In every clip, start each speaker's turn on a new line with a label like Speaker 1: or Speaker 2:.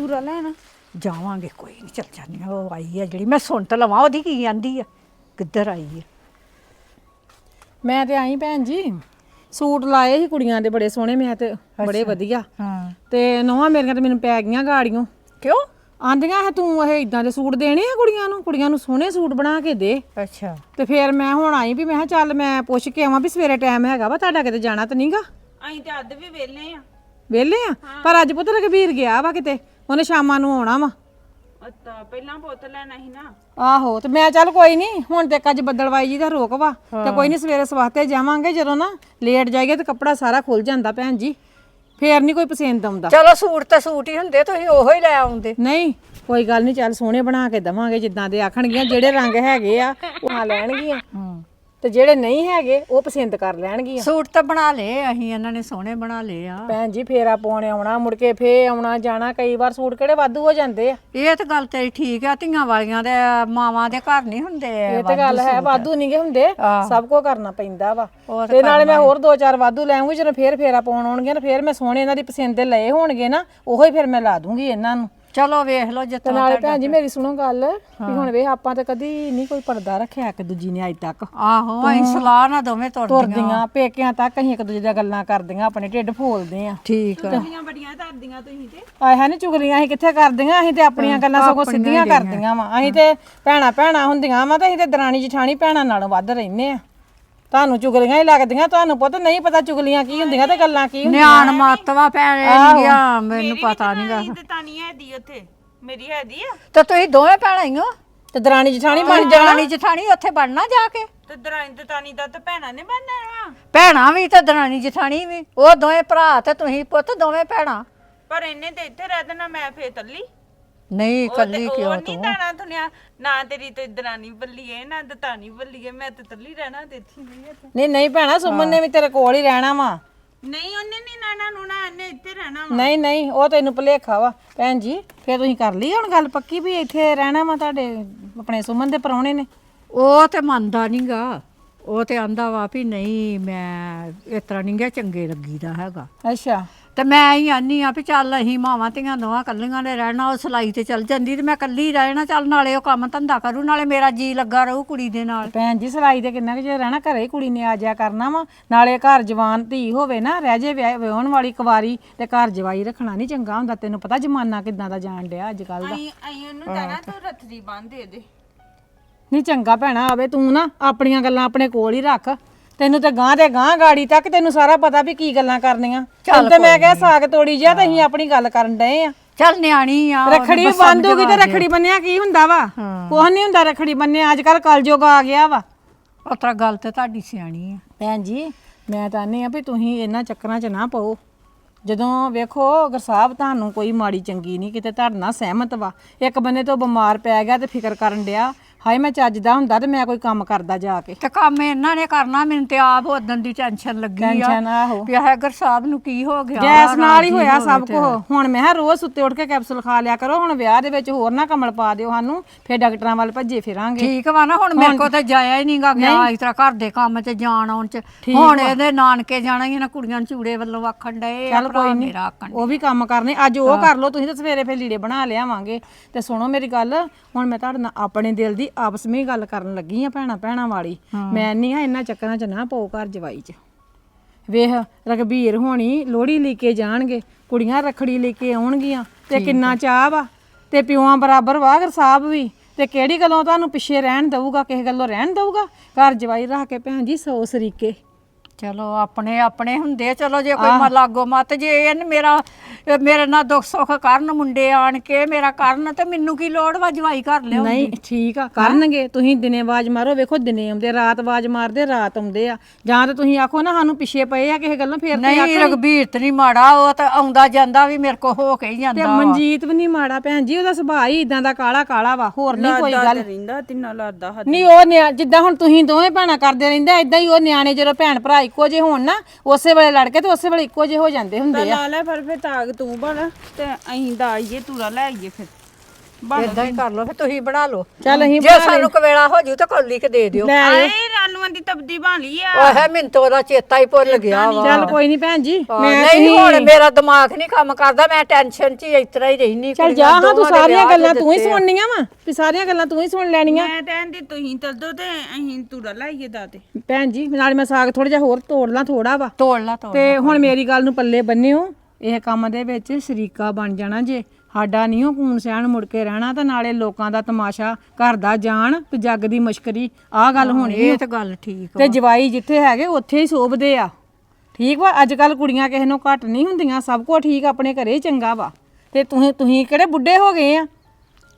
Speaker 1: ਤੂਰਾ ਲੈਣ। ਜਾਵਾਂਗੇ ਕੋਈ ਨਹੀਂ ਚੱਲ ਜਾਂਦੇ ਹਾਂ ਉਹ ਆਈ ਹੈ ਜਿਹੜੀ। ਮੈਂ ਸੁਣ ਤਾਂ ਲਵਾਂ ਉਹਦੀ ਕੀ ਆਂਦੀ ਆ? ਕਿੱਧਰ ਆਈ ਹੈ
Speaker 2: ਮੈਂ ਤੇ ਆਈ ਭੈਣ ਜੀ। ਸੂਟ ਲਾਏ ਸੀ ਕੁੜੀਆਂ ਦੇ ਬੜੇ ਸੋਹਣੇ ਮੈਂ ਤੇ ਬੜੇ ਵਧੀਆ।
Speaker 1: ਹਾਂ।
Speaker 2: ਤੇ ਨੋਹਾਂ ਮੇਰੀਆਂ ਤੇ ਮੈਨੂੰ ਪੈ ਗਈਆਂ ਗਾੜੀਆਂ।
Speaker 1: ਕਿਉਂ?
Speaker 2: ਆਂਦੀਆਂ ਹੈ ਤੂੰ ਇਹ ਇਦਾਂ ਦੇ ਸੂਟ ਦੇਣੇ ਆ ਕੁੜੀਆਂ ਨੂੰ? ਕੁੜੀਆਂ ਨੂੰ ਸੋਹਣੇ ਸੂਟ ਬਣਾ ਕੇ ਦੇ।
Speaker 1: ਅੱਛਾ।
Speaker 2: ਤੇ ਫਿਰ ਮੈਂ ਹੁਣ ਆਈ ਵੀ ਮੈਂ ਕਿਹਾ ਚੱਲ ਮੈਂ ਪੁੱਛ ਕੇ ਆਵਾਂ ਵੀ ਸਵੇਰੇ ਟਾਈਮ ਹੈਗਾ ਵਾ ਤੁਹਾਡਾ ਕਿਤੇ ਜਾਣਾ ਤਾਂ ਨਹੀਂਗਾ
Speaker 3: ਅਸੀਂ ਤੇ ਅੱਧ ਵੀ ਵੇਲੇ ਆ।
Speaker 2: ਵਿਹਲੇ ਆ? ਪਰ ਅੱਜ ਪੁੱਤ ਰਘਬੀਰ ਗਿਆ ਵਾ ਕਿਤੇ। ਉਹਨੇ ਸ਼ਾਮਾਂ ਨੂੰ ਆਉਣਾ ਵਾ।
Speaker 3: ਅੱਤਾ ਪਹਿਲਾਂ ਪੁੱਤ ਲੈਣਾ ਸੀ ਨਾ।
Speaker 2: ਆਹੋ ਤੇ ਮੈਂ ਚੱਲ ਕੋਈ ਨਹੀਂ ਹੁਣ ਤੇ ਅੱਜ ਬੱਦਲਵਾਈ ਜੀ ਦਾ ਰੋਕ ਵਾ। ਤੇ ਕੋਈ ਨਹੀਂ ਸਵੇਰੇ ਸਵਾਤੇ ਜਾਵਾਂਗੇ ਜਦੋਂ ਨਾ ਲੇਟ ਜਾਈਏ ਤੇ ਕੱਪੜਾ ਸਾਰਾ ਖੁੱਲ ਜਾਂਦਾ ਭੈਣ ਜੀ। ਫੇਰ ਨਹੀਂ ਕੋਈ ਪਸੰਦ ਆਉਂਦਾ।
Speaker 1: ਚਲੋ ਸੂਟ ਤਾਂ ਸੂਟ ਹੀ ਹੁੰਦੇ ਤੁਸੀਂ ਉਹੋ ਹੀ ਲੈ ਆਉਂਦੇ।
Speaker 2: ਨਹੀਂ ਕੋਈ ਗੱਲ ਨਹੀਂ ਚੱਲ ਸੋਹਣੇ ਬਣਾ ਕੇ ਦਵਾਂਗੇ ਜਿੱਦਾਂ ਦੇ ਆਖਣਗੀਆਂ ਜਿਹੜੇ ਰੰਗ ਹੈਗੇ ਆ ਉਹ ਆ ਲੈਣਗੀਆਂ। ਤੇ ਜਿਹੜੇ ਨਹੀਂ ਹੈਗੇ ਉਹ ਪਸੰਦ ਕਰ ਲੈਣਗੀਆਂ।
Speaker 1: ਸੂਟ ਤਾਂ ਬਣਾ ਲਏ ਅਸੀਂ ਇਹਨਾਂ ਨੇ ਸੋਹਣੇ ਬਣਾ ਲਏ ਆ।
Speaker 2: ਭੈਣ ਜੀ ਫੇਰਾ ਪਾਉਣੇ ਆਉਣਾ ਮੁੜ ਕੇ ਫੇ ਆਉਣਾ ਜਾਣਾ ਕਈ ਵਾਰ ਸੂਟ ਕਿਹੜੇ ਵਾਧੂ ਹੋ ਜਾਂਦੇ ਆ।
Speaker 1: ਇਹ ਤਾਂ ਗੱਲ ਤੇਰੀ ਠੀਕ ਆ ਧੀਆਂ ਵਾਲੀਆਂ ਦੇ ਮਾਵਾਂ ਦੇ ਘਰ ਨਹੀਂ ਹੁੰਦੇ
Speaker 2: ਇਹ ਤੇ ਗੱਲ ਹੈ ਵਾਧੂ ਨਹੀਂਗੇ ਹੁੰਦੇ। ਸਭ ਕੋ ਕਰਨਾ ਪੈਂਦਾ ਵਾ। ਤੇ ਨਾਲੇ ਮੈਂ ਹੋਰ ਦੋ ਚਾਰ ਵਾਧੂ ਲੈਵਾਂਗੀ ਜਦੋਂ ਫੇਰ ਫੇਰਾ ਪਾਉਣ ਆਉਣਗੇ ਨਾ ਫੇਰ ਮੈਂ ਸੋਹਣੇ ਇਹਨਾਂ ਦੀ ਪਸੰਦ ਦੇ ਲਏ ਹੋਣਗੇ ਨਾ ਉਹੋ ਹੀ ਫਿਰ ਮੈਂ ਲਾ ਦੂੰਗੀ ਇਹਨਾਂ ਨੂੰ।
Speaker 1: ਚਲੋ ਵੇਖ ਲਓ
Speaker 2: ਤੇ
Speaker 1: ਜਿੱਤੋਂ
Speaker 2: ਨਾਲੇ ਭੈਣ ਜੀ ਮੇਰੀ ਸੁਣੋ ਗੱਲ ਵੀ ਹੁਣ ਵੇ ਆਪਾਂ ਤੇ ਕਦੀ ਨਹੀਂ ਕੋਈ ਪਰਦਾ ਰੱਖਿਆ ਇੱਕ ਦੂਜੀ ਨੇ ਅੱਜ ਤੱਕ।
Speaker 1: ਆਹੋ ਅਸੀਂ ਸਲਾਹ ਨਾ ਦੋਵੇਂ ਤੁਰਦੀਆਂ।
Speaker 2: ਤੁਰਦੀਆਂ ਪੇਕਿਆਂ ਤੱਕ ਅਸੀਂ ਇੱਕ ਦੂਜੇ ਦੀਆਂ ਗੱਲਾਂ ਕਰਦੀਆਂ ਆਪਣੇ ਢਿੱਡ ਫੋਲਦੇ ਆ।
Speaker 1: ਠੀਕ ਆ।
Speaker 3: ਚੁਗਲੀਆਂ ਬੜੀਆਂ ਕਰਦੀਆਂ ਤੁਸੀਂ ਤੇ।
Speaker 2: ਆਏ ਹੈ ਨੀ ਚੁਗਲੀਆਂ ਅਸੀਂ ਕਿੱਥੇ ਕਰਦੀਆਂ? ਅਸੀਂ ਤੇ ਆਪਣੀਆਂ ਗੱਲਾਂ ਸਗੋਂ ਸਿੱਧੀਆਂ ਕਰਦੀਆਂ ਵਾ। ਅਸੀਂ ਤੇ ਭੈਣਾ ਭੈਣਾ ਹੁੰਦੀਆਂ ਵਾ ਤੇ ਅਸੀਂ ਤੇ ਦਰਾਣੀ ਜਠਾਣੀ ਭੈਣਾਂ ਨਾਲੋਂ ਵੱਧ ਰਹਿੰਦੇ ਆ। ਤੁਹਾਨੂੰ ਚੁਗਲੀਆਂ ਹੀ ਲੱਗਦੀਆਂ ਤੁਹਾਨੂੰ ਪੁੱਤ ਨਹੀਂ ਪਤਾ ਚੁਗਲੀਆਂ ਕੀ ਹੁੰਦੀਆਂ ਤੇ ਗੱਲਾਂ ਕੀ ਹੁੰਦੀਆਂ।
Speaker 1: ਨਿਆਣ ਮਾਤਵਾ ਪੈਣੇ ਨਹੀਂ ਗਿਆ ਮੈਨੂੰ ਪਤਾ ਨਹੀਂਗਾ
Speaker 3: ਤੇ ਤਾਨੀ ਹੈ ਦੀ ਉੱਥੇ। ਮੇਰੀ ਹੈ ਦੀ ਆ।
Speaker 1: ਤੇ ਤੁਸੀਂ ਦੋਵੇਂ ਭੈਣਾਂ ਹੀ ਹੋ?
Speaker 2: ਤੇ ਦਰਾਣੀ ਜਠਾਣੀ ਬਣ
Speaker 1: ਜਾਣੀ। ਜਠਾਣੀ ਉੱਥੇ ਬਣਨਾ ਜਾ ਕੇ?
Speaker 3: ਤੇ ਦਰਾਣੀ ਤੇ ਤਾਨੀ ਦਾ ਤਾਂ ਭੈਣਾਂ ਨੇ ਬਣਨਾ ਵਾ।
Speaker 1: ਭੈਣਾਂ ਵੀ ਤੇ ਦਰਾਣੀ ਜਠਾਣੀ ਵੀ ਉਹ ਦੋਵੇਂ ਭਰਾ ਤੇ ਤੁਸੀਂ ਪੁੱਤ ਦੋਵੇਂ ਭੈਣਾਂ।
Speaker 3: ਪਰ ਇਹਨੇ ਤੇ ਇੱਥੇ ਰਹਿ ਦੇਣਾ ਮੈਂ ਫੇਰ ਤੱਲੀ
Speaker 1: ਨਹੀਂ ਕੱਲੀ ਕਿਉਂ
Speaker 3: ਨਹੀਂ ਤਾਣਾ ਤੁਨਿਆ ਨਾ ਤੇਰੀ ਤੇ ਦਰਾਣੀ ਬੱਲੀਏ ਨਾ ਦਤਾਨੀ ਬੱਲੀਏ ਮੈਂ ਤੇ ਤੱਲੀ ਰਹਿਣਾ ਤੇ ਇੱਥੇ ਨਹੀਂ
Speaker 2: ਨਹੀਂ ਨਹੀਂ ਭੈਣਾ ਸੁਮਨ ਨੇ ਵੀ ਤੇਰੇ ਕੋਲ ਹੀ ਰਹਿਣਾ ਵਾ।
Speaker 3: ਨਹੀਂ ਉਹਨੇ ਨਹੀਂ ਨਾਣਾ ਨੂਣਾ ਇਹਨੇ ਇੱਥੇ ਰਹਿਣਾ ਵਾ।
Speaker 2: ਨਹੀਂ ਨਹੀਂ ਉਹ ਤੈਨੂੰ ਭੁਲੇਖਾ ਵਾ। ਭੈਣ ਜੀ ਫੇਰ ਤੁਸੀਂ ਕਰ ਲਈ ਹੁਣ ਗੱਲ ਪੱਕੀ ਵੀ ਇੱਥੇ ਰਹਿਣਾ ਵਾ ਤੁਹਾਡੇ ਆਪਣੇ ਸੁਮਨ ਦੇ ਪਰੌਣੇ ਨੇ?
Speaker 1: ਉਹ ਤੇ ਮੰਨਦਾ ਨਹੀਂਗਾ ਉਹ ਤੇ ਆਂਦਾ ਵਾ ਵੀ ਨਹੀਂ ਮੈਂ ਇਸ ਤਰ੍ਹਾਂ ਨਹੀਂਗਾ ਚੰਗੇ ਲੱਗੀਦਾ ਹੈਗਾ।
Speaker 2: ਅੱਛਾ।
Speaker 1: ਤੇ ਮੈਂ ਹੀ ਆਨੀ ਆ ਵੀ ਚੱਲ ਅਸੀਂ ਮਾਵਾਂ ਧੀਆਂ ਦੋਵਾਂ ਕੱਲੀਆਂ ਨੇ ਰਹਿਣਾ ਉਹ ਸਲਾਈ ਤੇ ਚੱਲ ਜਾਂਦੀ ਤੇ ਮੈਂ ਕੱਲੀ ਰਹਿਣਾ ਚੱਲ ਨਾਲੇ ਉਹ ਕੰਮ ਧੰਦਾ ਕਰੂ ਨਾਲੇ ਮੇਰਾ ਜੀ ਲੱਗਾ ਰਹੂ ਕੁੜੀ ਦੇ ਨਾਲ।
Speaker 2: ਭੈਣ ਜੀ ਸਲਾਈ ਤੇ ਕਿੰਨਾ ਕੁ ਚਿਰ ਰਹਿਣਾ? ਘਰੇ ਹੀ ਕੁੜੀ ਨੇ ਆ ਜਾਇਆ ਕਰਨਾ ਵਾ। ਨਾਲੇ ਘਰ ਜਵਾਨ ਧੀ ਹੋਵੇ ਨਾ ਰਹਿ ਜੇ ਵਿਆਹ- ਵਿਆਹੁਣ ਵਾਲੀ ਕੁਵਾਰੀ ਤੇ ਘਰ ਜਵਾਈ ਰੱਖਣਾ ਨਹੀਂ ਚੰਗਾ ਹੁੰਦਾ। ਤੈਨੂੰ ਪਤਾ ਜ਼ਮਾਨਾ ਕਿਦਾਂ ਦਾ ਜਾਣ ਡਿਆ ਅੱਜ ਕੱਲ ਦਾ।
Speaker 3: ਅਸੀਂ ਅਸੀਂ ਉਹਨੂੰ ਜਾਣਾ ਤੂੰ ਰੱਥਰੀ ਬੰਨ ਦੇ ਦੇ।
Speaker 2: ਨਹੀਂ ਚੰਗਾ ਭੈਣਾ ਆਵੇ ਤੂੰ ਨਾ ਆਪਣੀਆਂ ਗੱਲਾਂ ਆਪਣੇ ਕੋਲ ਹੀ ਰੱਖ। ਤੈਨੂੰ ਤੇ ਗਾਂ ਤੇ ਗਾਂ ਗਾੜੀ ਤੱਕ ਤੈਨੂੰ ਸਾਰਾ ਪਤਾ ਵੀ ਕੀ ਗੱਲਾਂ ਕਰਨੀਆਂ। ਚੱਲ ਤੇ ਮੈਂ ਕਿਹਾ ਸਾਗ ਤੋੜੀ ਜਿਆ ਤੇ ਅਸੀਂ ਆਪਣੀ ਗੱਲ ਕਰਨ ਡਏ ਆ।
Speaker 1: ਚੱਲ ਨਿਆਣੀ ਆ
Speaker 2: ਰਖੜੀ ਬੰਦੂਗੀ ਤੇ ਰਖੜੀ ਬੰਨਿਆ ਕੀ ਹੁੰਦਾ ਵਾ? ਕੁਛ ਨਹੀਂ ਹੁੰਦਾ ਰਖੜੀ ਬੰਨਿਆ ਅੱਜ ਕੱਲ ਕਲਯੁਗ ਆ ਗਿਆ ਵਾ।
Speaker 1: ਤਾਂ ਗੱਲ ਤੇ ਤੁਹਾਡੀ ਸਿਆਣੀ ਆ।
Speaker 2: ਭੈਣ ਜੀ ਮੈਂ ਤਾਂ ਨਹੀਂ ਆ ਵੀ ਤੁਸੀਂ ਇਹਨਾਂ ਚੱਕਰਾਂ 'ਚ ਨਾ ਪਾਓ। ਜਦੋਂ ਵੇਖੋ ਗਰਸਾਹਿਬ ਤੁਹਾਨੂੰ ਕੋਈ ਮਾੜੀ ਚੰਗੀ ਨਹੀਂ ਕਿਤੇ ਤੁਹਾਡੇ ਨਾਲ ਸਹਿਮਤ ਵਾ। ਇੱਕ ਬੰਨੇ ਤੋਂ ਬਿਮਾਰ ਪੈ ਗਿਆ ਤੇ ਫਿਕਰ ਕਰਨ ਡਿਆ। ਹਾਏ ਮੈਂ ਚੱਜ ਦਾ ਹੁੰਦਾ ਤੇ ਮੈਂ ਕੋਈ ਕੰਮ ਕਰਦਾ ਜਾ ਕੇ।
Speaker 1: ਤੇ ਕੰਮ ਇਹਨਾਂ ਨੇ ਕਰਨਾ ਮੈਨੂੰ ਤੇ ਆਪ ਉਦੋਂ ਦੀ ਟੈਨਸ਼ਨ ਲੱਗੀ ਆ।
Speaker 2: ਟੈਨਸ਼ਨ ਆਹੋ।
Speaker 1: ਵੀ ਹੈਗਰ ਸਾਹਿਬ ਨੂੰ ਕੀ ਹੋ ਗਿਆ
Speaker 2: ਗੈਸ ਨਾਲ ਹੀ ਹੋਇਆ ਸਭ ਕੁਝ ਹੁਣ ਮੈਂ ਕਿਹਾ ਰੋਜ਼ ਸੁੱਤੇ ਉੱਠ ਕੇ ਕੈਪਸੂਲ ਖਾ ਲਿਆ ਕਰੋ ਹੁਣ ਵਿਆਹ ਦੇ ਵਿੱਚ ਹੋਰ ਨਾ ਕਮਲ ਪਾ ਦਿਓ ਸਾਨੂੰ ਫਿਰ ਡਾਕਟਰਾਂ ਵੱਲ ਭੱਜੇ ਫਿਰਾਂਗੇ।
Speaker 1: ਠੀਕ ਵਾ ਨਾ ਹੁਣ ਮੇਰੇ ਕੋ ਤੇ ਜਾਇਆ ਹੀ ਨਹੀਂਗਾ ਗਿਆ ਇਸ ਤਰ੍ਹਾਂ ਘਰ ਦੇ ਕੰਮ 'ਚ ਜਾਣ ਆਉਣ 'ਚ। ਹੁਣ ਇਹਦੇ ਨਾਨਕੇ ਜਾਣਾ ਹੀ ਨਾ ਕੁੜੀਆਂ ਨੂੰ ਚੂੜੇ ਵੱਲੋਂ ਆਖਣ ਡਏ ਭਰਾ ਮੇਰਾ ਆਖਣ
Speaker 2: ਉਹ ਵੀ ਕੰਮ ਕਰਨੇ ਅੱਜ ਉਹ ਕਰ ਲਓ ਤੁਸੀਂ ਤਾਂ ਸਵੇਰੇ ਫਿਰ ਲੀੜੇ ਬਣਾ ਲਿਆਵਾਂਗੇ। ਤੇ ਸੁਣੋ ਮੇਰੀ ਗੱਲ ਹੁਣ ਮੈਂ ਤੁਹਾਡੇ ਨਾਲ ਆਪਣੇ ਦਿਲ ਦੀ ਆਪਸ ਵਿੱਚ ਗੱਲ ਕਰਨ ਲੱਗੀ ਆ ਭੈਣਾ ਭੈਣਾ ਵਾਲੀ। ਮੈਂ ਨਹੀਂ ਆ ਇਹਨਾਂ ਚੱਕਰਾਂ 'ਚ ਨਾ ਪਾਓ ਘਰ ਜਵਾਈ 'ਚ। ਵੇਖ ਰਗਬੀਰ ਹੋਣੀ ਲੋਹੜੀ ਲੈ ਕੇ ਜਾਣਗੇ ਕੁੜੀਆਂ ਰਖੜੀ ਲੈ ਕੇ ਆਉਣਗੀਆਂ ਤੇ ਕਿੰਨਾ ਚਾਹ ਵਾ। ਤੇ ਪਿਓਾਂ ਬਰਾਬਰ ਵਾਗਰ ਸਾਹਿਬ ਵੀ। ਤੇ ਕਿਹੜੀ ਗੱਲੋਂ ਤੁਹਾਨੂੰ ਪਿੱਛੇ ਰਹਿਣ ਦਊਗਾ ਕਿਸੇ ਗੱਲੋਂ ਰਹਿਣ ਦਊਗਾ? ਘਰ ਜਵਾਈ ਰੱਖ ਕੇ ਭੈਣ ਜੀ ਸੌ ਸਰੀਕੇ।
Speaker 1: ਚਲੋ ਆਪਣੇ ਆਪਣੇ ਹੁੰਦੇ ਚਲੋ ਜੇ ਕੋਈ ਮ ਲਾਗੋ ਮਤ ਜੇ ਇਹਨ ਮੇਰਾ ਇਹ ਮੇਰੇ ਨਾਲ ਦੁੱਖ ਸੁੱਖ ਕਰਨ ਮੁੰਡੇ ਆਣ ਕੇ ਮੇਰਾ ਕਰਨ ਤੇ ਮੈਨੂੰ ਕੀ ਲੋੜ ਵਾ ਜਵਾਈ ਕਰ ਲਿਓ
Speaker 2: ਨਹੀਂ ਠੀਕ ਆ ਕਰਨਗੇ। ਤੁਸੀਂ ਦਿਨੇ ਆਵਾਜ਼ ਮਾਰੋ ਵੇਖੋ ਦਿਨੇ ਆਉਂਦੇ ਰਾਤ ਆਵਾਜ਼ ਮਾਰਦੇ ਰਾਤ ਆਉਂਦੇ ਆ। ਜਾਂ ਤਾਂ ਤੁਸੀਂ ਆਖੋ ਨਾ ਸਾਨੂੰ ਪਿੱਛੇ ਪਏ ਆ ਕਿਸੇ ਗੱਲੋਂ ਫੇਰ ਤੇ
Speaker 1: ਨਹੀਂ ਰਗਬੀਰ ਤੇ ਨਹੀਂ ਮਾੜਾ ਉਹ ਤਾਂ ਆਉਂਦਾ ਜਾਂਦਾ ਵੀ ਮੇਰੇ ਕੋ ਹੋ ਕੇ ਹੀ
Speaker 2: ਤੇ
Speaker 1: ਜਾਂਦਾ
Speaker 2: ਮਨਜੀਤ ਵੀ ਨਹੀਂ ਮਾੜਾ ਭੈਣ ਜੀ ਉਹਦਾ ਸੁਭਾਅ ਹੀ ਇਦਾਂ ਦਾ ਕਾਲਾ ਕਾਲਾ ਵਾ ਹੋਰ ਨਹੀਂ ਕੋਈ ਗੱਲ।
Speaker 3: ਰਹਿੰਦਾ ਤਿੰਨਾਂ
Speaker 2: ਨਹੀਂ ਉਹ ਨਿਆ- ਜਿੱਦਾਂ ਹੁਣ ਤੁਸੀਂ ਦੋਵੇਂ ਭੈਣਾਂ ਕਰਦੇ ਰਹਿੰਦੇ ਇਦਾਂ ਹੀ ਉਹ ਨਿਆਣੇ ਜਦੋਂ ਭੈਣ ਭਰਾ ਇੱਕੋ ਜਿਹੇ ਹੋਣ ਨਾ ਉਸੇ ਵੇਲੇ ਲੜ ਕੇ ਤੇ ਉਸੇ ਵੇਲੇ ਇੱਕੋ ਜਿਹੇ ਹੋ ਜਾਂਦੇ ਹੁੰਦੇ ਆ।
Speaker 3: ਲਾ ਲੈ ਫਿਰ ਫਿਰ ਤਾਗ ਤੂੰ ਬਣ ਤੇ ਅਸੀਂ ਦਾ ਆਈਏ ਤੂਰਾ ਲੈ ਆਈਏ ਫਿਰ।
Speaker 1: ਇਦਾਂ ਹੀ ਕਰ ਲਓ ਫਿਰ ਤੁਸੀਂ ਬਣਾ ਲਓ।
Speaker 2: ਚੱਲ ਅਸੀਂ
Speaker 1: ਜੇ ਸਾਨੂੰ ਕਵੇਲਾ ਹੋ ਜੂ ਤਾਂ ਕੌਲੀ ਕੇ ਦੇ ਦਿਓ।
Speaker 2: ਲੈ ਆਇਓ।
Speaker 3: ਆਏ ਆਲੂਆਂ ਦੀ ਤਬਦੀ ਬਣ ਲਈ ਆ।
Speaker 1: ਓਏ ਮੈਨੂੰ ਤਾਂ ਉਹਦਾ ਚੇਤਾ ਹੀ ਭੁੱਲ ਗਿਆ ਵਾ।
Speaker 2: ਚੱਲ ਕੋਈ ਨਹੀਂ ਭੈਣ ਜੀ
Speaker 1: ਹਾਂ,
Speaker 2: ਮੈਂ
Speaker 1: ਨਹੀਂ ਹੁਣ ਮੇਰਾ ਦਿਮਾਗ ਨਹੀਂ ਕੰਮ ਕਰਦਾ ਮੈਂ ਟੈਨਸ਼ਨ 'ਚ ਹੀ ਇਸ ਤਰ੍ਹਾਂ ਹੀ ਰਹਿਨੀ
Speaker 2: ਚੱਲ ਜਾ ਹਾਂ ਤੂੰ ਸਾਰੀਆਂ ਗੱਲਾਂ ਤੂੰ ਹੀ ਸੁਣਨੀਆਂ ਵਾ ਵੀ ਸਾਰੀਆਂ ਗੱਲਾਂ ਤੂੰ ਹੀ ਸੁਣ ਲੈਣੀਆਂ।
Speaker 3: ਮੈਂ ਤਾਂ ਕਹਿੰਦੀ ਤੁਸੀਂ ਚੱਲ ਦੋ ਤੇ ਅਸੀਂ ਤੂੜਾ ਲਾਈਏ ਦਾ ਤੇ
Speaker 2: ਭੈਣ ਜੀ ਨਾਲ ਮੈਂ ਸਾਗ ਥੋੜਾ ਜਿਹਾ ਹੋਰ ਤੋੜ ਲਾਂ ਥੋੜਾ ਵਾ।
Speaker 1: ਤੋੜ ਲਾ ਤੋੜ
Speaker 2: ਤੇ ਹੁਣ ਮੇਰੀ ਗੱਲ ਨੂੰ ਪੱਲੇ ਬੰਨਿਓ। ਇਹ ਕੰਮ ਦੇ ਵਿੱਚ ਸ਼ਰੀਕਾ ਬਣ ਜਾਣਾ ਜੇ। ਸਾਡਾ ਨਹੀਂ ਉਹ ਖੂਨ ਸਹਿਣ ਮੁੜ ਕੇ ਰਹਿਣਾ ਤੇ ਨਾਲੇ ਲੋਕਾਂ ਦਾ ਤਮਾਸ਼ਾ ਘਰ ਦਾ ਜਾਣ ਤੇ ਜੱਗ ਦੀ ਮਸ਼ਕਰੀ। ਆਹ ਗੱਲ ਹੋਣੀ
Speaker 1: ਇਹ ਤਾਂ ਗੱਲ ਠੀਕ
Speaker 2: ਤੇ ਜਵਾਈ ਜਿੱਥੇ ਹੈਗੇ ਉੱਥੇ ਹੀ ਸੋਭਦੇ ਆ। ਠੀਕ ਵਾ? ਅੱਜ ਕੱਲ ਕੁੜੀਆਂ ਕਿਸੇ ਨੂੰ ਘੱਟ ਨਹੀਂ ਹੁੰਦੀਆਂ। ਸਭ ਕੁਝ ਠੀਕ ਆਪਣੇ ਘਰੇ ਚੰਗਾ ਵਾ। ਤੇ ਤੁਸੀਂ ਤੁਸੀਂ ਕਿਹੜੇ ਬੁੱਢੇ ਹੋ ਗਏ ਆ?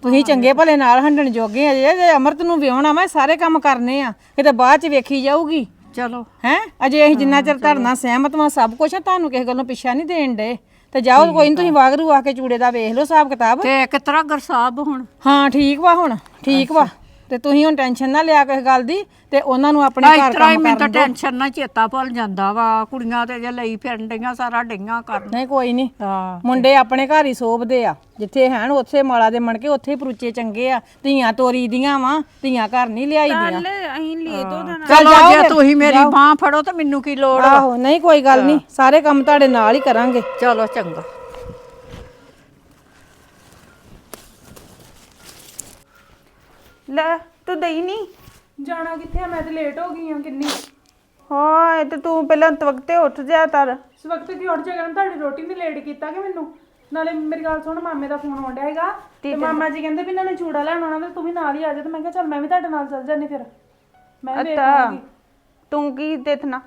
Speaker 2: ਤੁਸੀਂ ਚੰਗੇ ਭਲੇ ਨਾਲ ਹੰਡਣ ਜੋਗੇ ਆ। ਜੇ ਜੇ ਅਮਰਤ ਨੂੰ ਵਿਆਹਣਾ ਮੈਂ ਸਾਰੇ ਕੰਮ ਕਰਨੇ ਆ। ਕਿਤੇ ਬਾਅਦ ਚ ਵੇਖੀ ਜਾਊਗੀ।
Speaker 1: ਚਲੋ।
Speaker 2: ਹੈ? ਅਜੇ ਅਸੀਂ ਜਿੰਨਾ ਚਿਰ ਧਰਨਾ ਸਹਿਮਤ ਵਾਂ ਸਭ ਕੁਝ ਤੁਹਾਨੂੰ ਕਿਸੇ ਗੱਲੋਂ ਪਿੱਛਾ ਨਹੀਂ ਦੇਣ ਡੇ ਤੇ ਜਾਓ ਕੋਈ ਨਹੀਂ ਤੁਸੀਂ ਵਾਗਰੂ ਆ ਕੇ ਚੂੜੇ ਦਾ ਵੇਖ ਲਓ ਹਿਸਾਬ ਕਿਤਾਬ।
Speaker 1: ਤੇ ਕਿਸ ਤਰ੍ਹਾਂ ਗਰਸਾਬ ਹੁਣ।
Speaker 2: ਹਾਂ ਠੀਕ ਵਾ ਹੁਣ ਠੀਕ ਵਾ। ਤੇ ਤੁਸੀਂ ਹੁਣ ਟੈਨਸ਼ਨ ਨਾ ਲਿਆ ਕਿਸੇ ਗੱਲ ਦੀ ਤੇ ਉਹਨਾਂ ਨੂੰ ਆਪਣੇ
Speaker 1: ਇਸ
Speaker 2: ਘਰ
Speaker 1: ਤਰ੍ਹਾਂ ਹੀ
Speaker 2: ਕੰਮ
Speaker 1: ਮੈਨੂੰ ਤਾਂ
Speaker 2: ਕਰਨ ਦਿਓ।
Speaker 1: ਟੈਨਸ਼ਨ ਨਾਲ ਚੇਤਾ ਭੁੱਲ ਜਾਂਦਾ ਵਾ। ਕੁੜੀਆਂ ਤੇ ਜੇ ਲਈ ਫਿਰਨ ਡਈਆਂ ਸਾਰਾ ਡਈਆਂ ਕਰਨ।
Speaker 2: ਨਹੀਂ ਕੋਈ ਨਹੀਂ।
Speaker 1: ਹਾਂ
Speaker 2: ਮੁੰਡੇ ਆਪਣੇ ਘਰ ਹੀ ਸੋਭਦੇ ਆ। ਜਿੱਥੇ ਹੈਣ ਉੱਥੇ ਮਾਲਾ ਦੇ ਮਣ ਕੇ ਉੱਥੇ ਹੀ ਪਰੂਚੇ ਚੰਗੇ ਆ। ਧੀਆਂ ਤੋਰੀ ਦੀਆਂ ਵਾ ਧੀਆਂ ਘਰ ਨਹੀਂ ਲਿਆਈ ਦੀਆਂ।
Speaker 3: ਚੱਲ ਅਸੀਂ ਲੈ ਦੋ ਦਾ।
Speaker 1: ਚਲੋ
Speaker 2: ਜਾਓ
Speaker 1: ਜੇ
Speaker 2: ਫਿਰ,
Speaker 1: ਤੁਸੀਂ ਮੇਰੀ ਬਾਹ ਫੜੋ ਤਾਂ ਮੈਨੂੰ ਕੀ ਲੋੜ?
Speaker 2: ਆਹੋ ਨਹੀਂ ਕੋਈ ਗੱਲ ਨਹੀਂ। ਸਾਰੇ ਕੰਮ ਤੁਹਾਡੇ ਨਾਲ ਹੀ ਕਰਾਂਗੇ।
Speaker 1: ਚਲੋ ਚੰਗਾ।
Speaker 3: ਲੈ ਤੂੰ ਦਈ ਨਹੀਂ?
Speaker 4: ਜਾਣਾ ਕਿੱਥੇ ਆ? ਮੈਂ ਤੇ ਲੇਟ ਹੋ ਗਈ ਆ ਕਿੰਨੀ? ਇਸ
Speaker 3: ਹਾਂ ਤੇ ਤੂੰ ਪਹਿਲਾਂ ਤਵਕਤੇ ਉੱਠ ਜਾ ਤਰ।
Speaker 4: ਵਕਤ ਕੀ ਉੱਠ ਜਾਗਾ ਤੁਹਾਡੀ ਰੋਟੀ ਨੇ ਲੇਟ ਕੀਤਾ ਕਿ ਮੈਨੂੰ? ਨਾਲੇ ਮੇਰੀ ਗੱਲ ਸੁਣ ਮਾਮੇ ਦਾ ਫੋਨ ਆਉਂਦਾ ਹੈਗਾ। ਤੇ ਮਾਮਾ ਜੀ ਕਹਿੰਦੇ ਵੀ ਇਹਨਾਂ ਨੇ ਚੂੜਾ ਲੈਣ ਆਉਣਾ ਤੇ ਤੂੰ ਵੀ ਨਾਲ ਹੀ ਆ ਜਾ। ਤੇ ਮੈਂ ਕਿਹਾ ਚੱਲ ਮੈਂ ਵੀ ਤੁਹਾਡੇ ਨਾਲ ਚੱਲ ਜਾਂਦੀ ਫਿਰ। ਮੈਂ ਵੀ ਵੇਖ
Speaker 3: ਅੱਤਾ
Speaker 4: ਲਵਾਂਗੀ
Speaker 3: ਤੂੰ ਕੀ ਦੇਖਣਾ?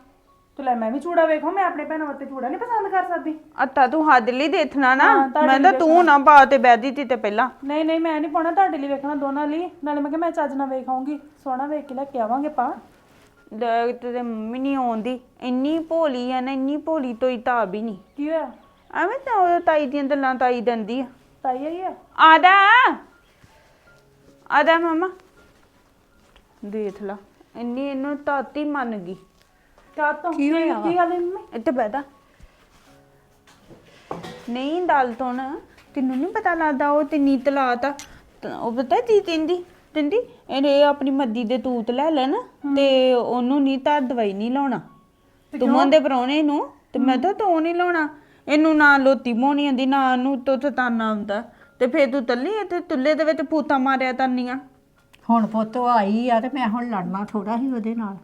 Speaker 4: ਤੇ ਲੈ ਮੈਂ ਵੀ ਚੂੜਾ ਵੇਖੋ ਮੈਂ ਆਪਣੇ ਭੈਣਾਂ ਵਾਸਤੇ ਚੂੜਾ ਨਹੀਂ ਪਸੰਦ ਕਰ ਸਕਦੀ।
Speaker 3: ਅੱਤਾ ਤੂੰ ਹੱਦ ਲਈ ਦੇਖਣਾ ਨਾ।
Speaker 4: ਹਾਂ, ਤੁਹਾਡੇ
Speaker 3: ਮੈਂ ਤਾਂ ਤੂੰ ਨਾ ਪਾ ਤੇ ਬੈਦੀ ਤੀ ਤੇ ਪਹਿਲਾਂ।
Speaker 4: ਨਹੀਂ ਨਹੀਂ ਮੈਂ ਨਹੀਂ ਪਾਉਣਾ ਤੁਹਾਡੇ ਲਈ ਵੇਖਣਾ ਦੋਨਾਂ ਲਈ। ਨਾਲੇ ਮੈਂ ਕਿਹਾ ਮੈਂ ਚੱਜ ਨਾਲ ਵੇਖ ਆਉਂਗੀ ਸੋਹਣਾ ਵੇਖ ਕੇ ਲੈ ਕੇ ਆਵਾਂਗੇ ਪਾ
Speaker 3: ਲੈ ਤੇ ਮੰਮੀ ਨਹੀਂ ਆਉਂਦੀ। ਇੰਨੀ ਭੋਲੀ ਆ ਨਾ ਇੰਨੀ ਭੋਲੀ ਤੋਈ ਤਾਂ ਵੀ ਨਹੀਂ।
Speaker 4: ਕੀ ਹੋਇਆ?
Speaker 3: ਐਵੇਂ ਤਾਂ ਉਹ ਤਾਈ ਦੀਆਂ ਗੱਲਾਂ ਤਾਈ ਦੰਦੀ ਆ।
Speaker 4: ਤਾਈ ਆਈ ਆ?
Speaker 3: ਆਦਾ। ਆਦਾ ਮਮਾ। ਦੇਖ ਲਾ ਇੰਨੀ ਇਹਨੂੰ ਤਾਤੀ ਮੰਨ ਗਈ।
Speaker 4: ਕਾ ਤੋਂ ਕੀ ਹੋਇਆ ਕੀ ਗੱਲ ਹੈ ਮੰਮੀ
Speaker 3: ਇੱਥੇ ਬੈਠਾ ਨਹੀਂ ਦਲ ਤੋਂ ਨਾ ਤੈਨੂੰ ਨਹੀਂ ਪਤਾ ਲੱਗਦਾ ਉਹ ਤੇ ਨੀਤ ਲਾਤਾ ਤਾਂ ਉਹ ਪਤਾ ਕੀ ਕਹਿੰਦੀ? ਕਹਿੰਦੀ ਇਹਨੇ ਆਪਣੀ ਮੱਦੀ ਦੇ ਤੂਤ ਲੈ ਲੈਣ ਤੇ ਉਹਨੂੰ ਨਹੀਂ ਤਾਂ ਦਵਾਈ ਨਹੀਂ ਲਾਉਣਾ। ਤੁਮਨ ਦੇ ਪਰੋਣੇ ਨੂੰ ਤੇ ਮੈਂ ਤਾਂ ਤੂੰ ਨਹੀਂ ਲਾਉਣਾ। ਇਹਨੂੰ ਨਾ ਲੋਤੀ ਮੋਣੀ ਆਂਦੀ ਨਾ ਉਹਨੂੰ ਤੁੱਤ ਤਾਨਾ ਆਉਂਦਾ ਤੇ ਫੇਰ ਤੂੰ ਤੱਲੀ ਇੱਥੇ ਤੁੱਲੇ ਦੇ ਵਿੱਚ ਪੂਤਾ ਮਾਰਿਆ ਤਾਨੀਆਂ
Speaker 1: ਹੁਣ ਪੁੱਤ ਉਹ ਆਈ ਆ ਤੇ ਮੈਂ ਹੁਣ ਲੜਨਾ ਥੋੜਾ ਹੀ ਉਹਦੇ ਨਾਲ।